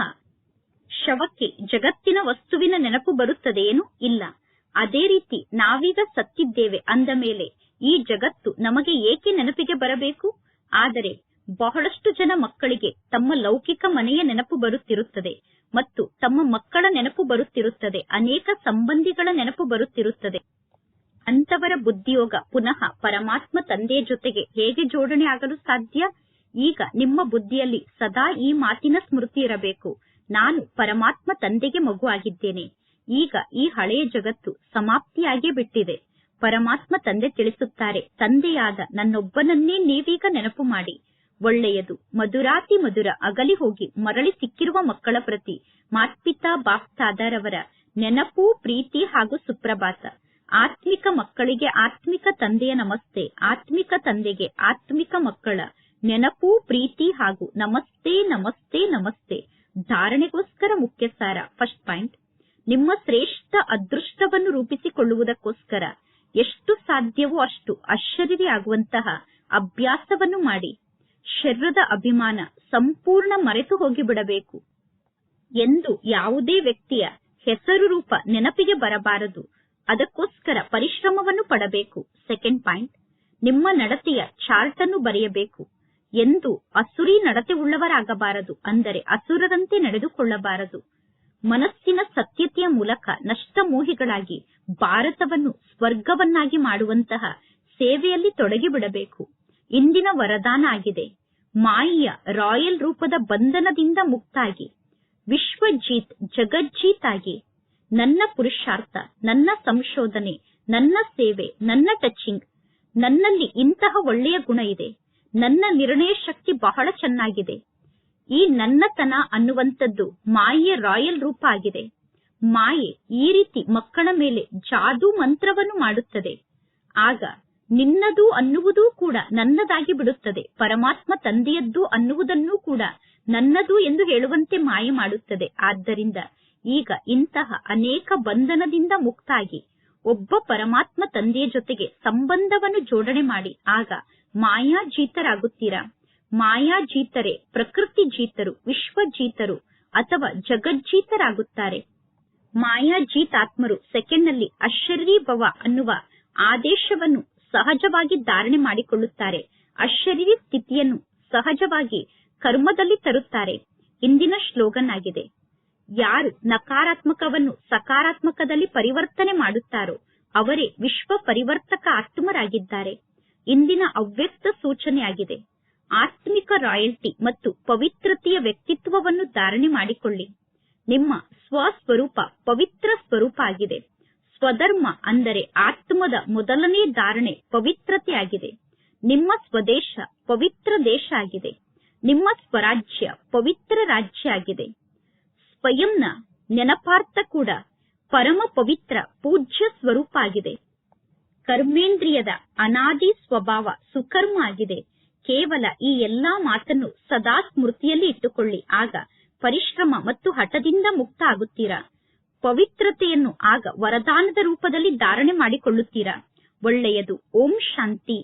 ಶವಕ್ಕೆ ಜಗತ್ತಿನ ವಸ್ತುವಿನ ನೆನಪು ಬರುತ್ತದೆಯೇನು ಇಲ್ಲ. ಅದೇ ರೀತಿ ನಾವೀಗ ಸತ್ತಿದ್ದೇವೆ ಅಂದ ಮೇಲೆ ಈ ಜಗತ್ತು ನಮಗೆ ಏಕೆ ನೆನಪಿಗೆ ಬರಬೇಕು? ಆದರೆ ಬಹಳಷ್ಟು ಜನ ಮಕ್ಕಳಿಗೆ ತಮ್ಮ ಲೌಕಿಕ ಮನೆಯ ನೆನಪು ಬರುತ್ತಿರುತ್ತದೆ ಮತ್ತು ತಮ್ಮ ಮಕ್ಕಳ ನೆನಪು ಬರುತ್ತಿರುತ್ತದೆ, ಅನೇಕ ಸಂಬಂಧಿಗಳ ನೆನಪು ಬರುತ್ತಿರುತ್ತದೆ. ಅಂತವರ ಬುದ್ಧಿಯೋಗ ಪುನಃ ಪರಮಾತ್ಮ ತಂದೆಯ ಜೊತೆಗೆ ಹೇಗೆ ಜೋಡಣೆ ಆಗಲು ಸಾಧ್ಯ? ಈಗ ನಿಮ್ಮ ಬುದ್ಧಿಯಲ್ಲಿ ಸದಾ ಈ ಮಾತಿನ ಸ್ಮೃತಿ ಇರಬೇಕು. ನಾನು ಪರಮಾತ್ಮ ತಂದೆಗೆ ಮಗು ಆಗಿದ್ದೇನೆ ಈಗ ಈ ಹಳೆಯ ಜಗತ್ತು ಸಮಾಪ್ತಿಯಾಗೇ ಬಿಟ್ಟಿದೆ. ಪರಮಾತ್ಮ ತಂದೆ ತಿಳಿಸುತ್ತಾರೆ, ತಂದೆಯಾದ ನನ್ನೊಬ್ಬನನ್ನೇ ನೀವೀಗ ನೆನಪು ಮಾಡಿ. ಒಳ್ಳೆಯದು, ಮಧುರಾತಿ ಮಧುರ ಅಗಲಿ ಹೋಗಿ ಮರಳಿ ಸಿಕ್ಕಿರುವ ಮಕ್ಕಳ ಪ್ರತಿ ಮಾತ್ಪಿತಾ ಬಾಪ್ತಾದರವರ ನೆನಪು, ಪ್ರೀತಿ ಹಾಗೂ ಸುಪ್ರಭಾತ. ಆತ್ಮಿಕ ಮಕ್ಕಳಿಗೆ ಆತ್ಮಿಕ ತಂದೆಯ ನಮಸ್ತೆ, ಆತ್ಮಿಕ ತಂದೆಗೆ ಆತ್ಮಿಕ ಮಕ್ಕಳ ನೆನಪು, ಪ್ರೀತಿ ಹಾಗೂ ನಮಸ್ತೆ ನಮಸ್ತೆ ನಮಸ್ತೆ. ಧಾರಣೆಗೋಸ್ಕರ ಮುಖ್ಯ ಸಾರ ಫಸ್ಟ್ ಪಾಯಿಂಟ್ ನಿಮ್ಮ ಶ್ರೇಷ್ಠ ಅದೃಷ್ಟವನ್ನು ರೂಪಿಸಿಕೊಳ್ಳುವುದಕ್ಕೋಸ್ಕರ ಎಷ್ಟು ಸಾಧ್ಯವೋ ಅಷ್ಟು ಅಶರೀರಿ ಆಗುವಂತಹ ಅಭ್ಯಾಸವನ್ನು ಮಾಡಿ, ಶರೀರದ ಅಭಿಮಾನ ಸಂಪೂರ್ಣ ಮರೆತು ಹೋಗಿಬಿಡಬೇಕು ಎಂದು ಯಾವುದೇ ವ್ಯಕ್ತಿಯ ಹೆಸರು ರೂಪ ನೆನಪಿಗೆ ಬರಬಾರದು. ಅದಕ್ಕೋಸ್ಕರ ಪರಿಶ್ರಮವನ್ನು ಪಡಬೇಕು. ಸೆಕೆಂಡ್ ಪಾಯಿಂಟ್ ನಿಮ್ಮ ನಡತೆಯ ಚಾರ್ಟ್ ಅನ್ನು ಬರೆಯಬೇಕು. ಎಂದು ಅಸುರಿ ನಡತೆ ಉಳ್ಳವರಾಗಬಾರದು, ಅಂದರೆ ಅಸುರರಂತೆ ನಡೆದುಕೊಳ್ಳಬಾರದು. ಮನಸ್ಸಿನ ಸತ್ಯತೆಯ ಮೂಲಕ ನಷ್ಟಮೋಹಿಗಳಾಗಿ ಭಾರತವನ್ನು ಸ್ವರ್ಗವನ್ನಾಗಿ ಮಾಡುವಂತಹ ಸೇವೆಯಲ್ಲಿ ತೊಡಗಿಬಿಡಬೇಕು. ಇಂದಿನ ವರದಾನ ಆಗಿದೆ. ಮಾಯಿಯ ರಾಯಲ್ ರೂಪದ ಬಂಧನದಿಂದ ಮುಕ್ತಾಗಿ. ವಿಶ್ವಜೀತ್ ಜಗಜ್ಜೀತ್ ಆಗಿ ನನ್ನ ಪುರುಷಾರ್ಥ, ನನ್ನ ಸಂಶೋಧನೆ, ನನ್ನ ಸೇವೆ, ನನ್ನ ಟಚಿಂಗ್ ನನ್ನಲ್ಲಿ ಇಂತಹ ಒಳ್ಳೆಯ ಗುಣ ಇದೆ. ನನ್ನ ನಿರ್ಣಯ ಶಕ್ತಿ ಬಹಳ ಚೆನ್ನಾಗಿದೆ. ಈ ನನ್ನತನ ಅನ್ನುವಂಥದ್ದು ಮಾಯೆಯ ರಾಯಲ್ ರೂಪ ಆಗಿದೆ. ಮಾಯೆ ಈ ರೀತಿ ಮಕ್ಕಳ ಮೇಲೆ ಜಾದೂ ಮಂತ್ರವನ್ನು ಮಾಡುತ್ತದೆ. ಆಗ ನಿನ್ನದು ಅನ್ನುವುದೂ ಕೂಡ ನನ್ನದಾಗಿ ಬಿಡುತ್ತದೆ. ಪರಮಾತ್ಮ ತಂದೆಯದ್ದು ಅನ್ನುವುದನ್ನು ಕೂಡ ನನ್ನದು ಎಂದು ಹೇಳುವಂತೆ ಮಾಯೆ ಮಾಡುತ್ತದೆ. ಆದ್ದರಿಂದ ಈಗ ಇಂತಹ ಅನೇಕ ಬಂಧನದಿಂದ ಮುಕ್ತಾಗಿ ಒಬ್ಬ ಪರಮಾತ್ಮ ತಂದೆಯ ಜೊತೆಗೆ ಸಂಬಂಧವನ್ನು ಜೋಡಣೆ ಮಾಡಿ, ಆಗ ಮಾಯಾಜೀತರಾಗುತ್ತೀರಾ? ಮಾಯಾಜೀತರೇ ಪ್ರಕೃತಿ ಜೀತರು ವಿಶ್ವಜೀತರು ಅಥವಾ ಜಗಜ್ಜೀತರಾಗುತ್ತಾರೆ? ಮಾಯಾಜೀತಾತ್ಮರು ಸೆಕೆಂಡ್ನಲ್ಲಿ ನಲ್ಲಿ ಭವ ಅನ್ನುವ ಆದೇಶವನ್ನು ಸಹಜವಾಗಿ ಧಾರಣೆ ಮಾಡಿಕೊಳ್ಳುತ್ತಾರೆ. ಅಶರೀರಿ ಸ್ಥಿತಿಯನ್ನು ಸಹಜವಾಗಿ ಕರ್ಮದಲ್ಲಿ ತರುತ್ತಾರೆ. ಇಂದಿನ ಶ್ಲೋಗನ್ ಆಗಿದೆ ಯಾರು ನಕಾರಾತ್ಮಕವನ್ನು ಸಕಾರಾತ್ಮಕದಲ್ಲಿ ಪರಿವರ್ತನೆ ಮಾಡುತ್ತಾರೋ ಅವರೇ ವಿಶ್ವ ಪರಿವರ್ತಕ ಆತ್ಮರಾಗಿದ್ದಾರೆ. ಇಂದಿನ ಅವ್ಯಕ್ತ ಸೂಚನೆಯಾಗಿದೆ. ಆತ್ಮಿಕ ರಾಯಲ್ಟಿ ಮತ್ತು ಪವಿತ್ರತೆಯ ವ್ಯಕ್ತಿತ್ವವನ್ನು ಧಾರಣೆ ಮಾಡಿಕೊಳ್ಳಿ. ನಿಮ್ಮ ಸ್ವಸ್ವರೂಪ ಪವಿತ್ರ ಸ್ವರೂಪ ಆಗಿದೆ. ಸ್ವಧರ್ಮ ಅಂದರೆ ಆತ್ಮದ ಮೊದಲನೇ ಧಾರಣೆ ಪವಿತ್ರತೆಯಾಗಿದೆ. ನಿಮ್ಮ ಸ್ವದೇಶ ಪವಿತ್ರ ದೇಶ ಆಗಿದೆ. ನಿಮ್ಮ ಸ್ವರಾಜ್ಯ ಪವಿತ್ರ ರಾಜ್ಯ ಆಗಿದೆ. ಸ್ವಯಂನ ನೆನಪಾರ್ಥ ಕೂಡ ಪರಮ ಪವಿತ್ರ ಪೂಜ್ಯ ಸ್ವರೂಪ ಆಗಿದೆ. ಕರ್ಮೇಂದ್ರಿಯದ ಅನಾದಿ ಸ್ವಭಾವ ಸುಕರ್ಮ ಆಗಿದೆ. ಕೇವಲ ಈ ಎಲ್ಲಾ ಮಾತನ್ನು ಸದಾ ಸ್ಮೃತಿಯಲ್ಲಿ ಇಟ್ಟುಕೊಳ್ಳಿ. ಆಗ ಪರಿಶ್ರಮ ಮತ್ತು ಹಠದಿಂದ ಮುಕ್ತ ಆಗುತ್ತೀರಾ ಪವಿತ್ರತೆಯನ್ನು ಆಗ ವರದಾನದ ರೂಪದಲ್ಲಿ ಧಾರಣೆ ಮಾಡಿಕೊಳ್ಳುತ್ತೀರಾ? ಒಳ್ಳೆಯದು. ಓಂ ಶಾಂತಿ.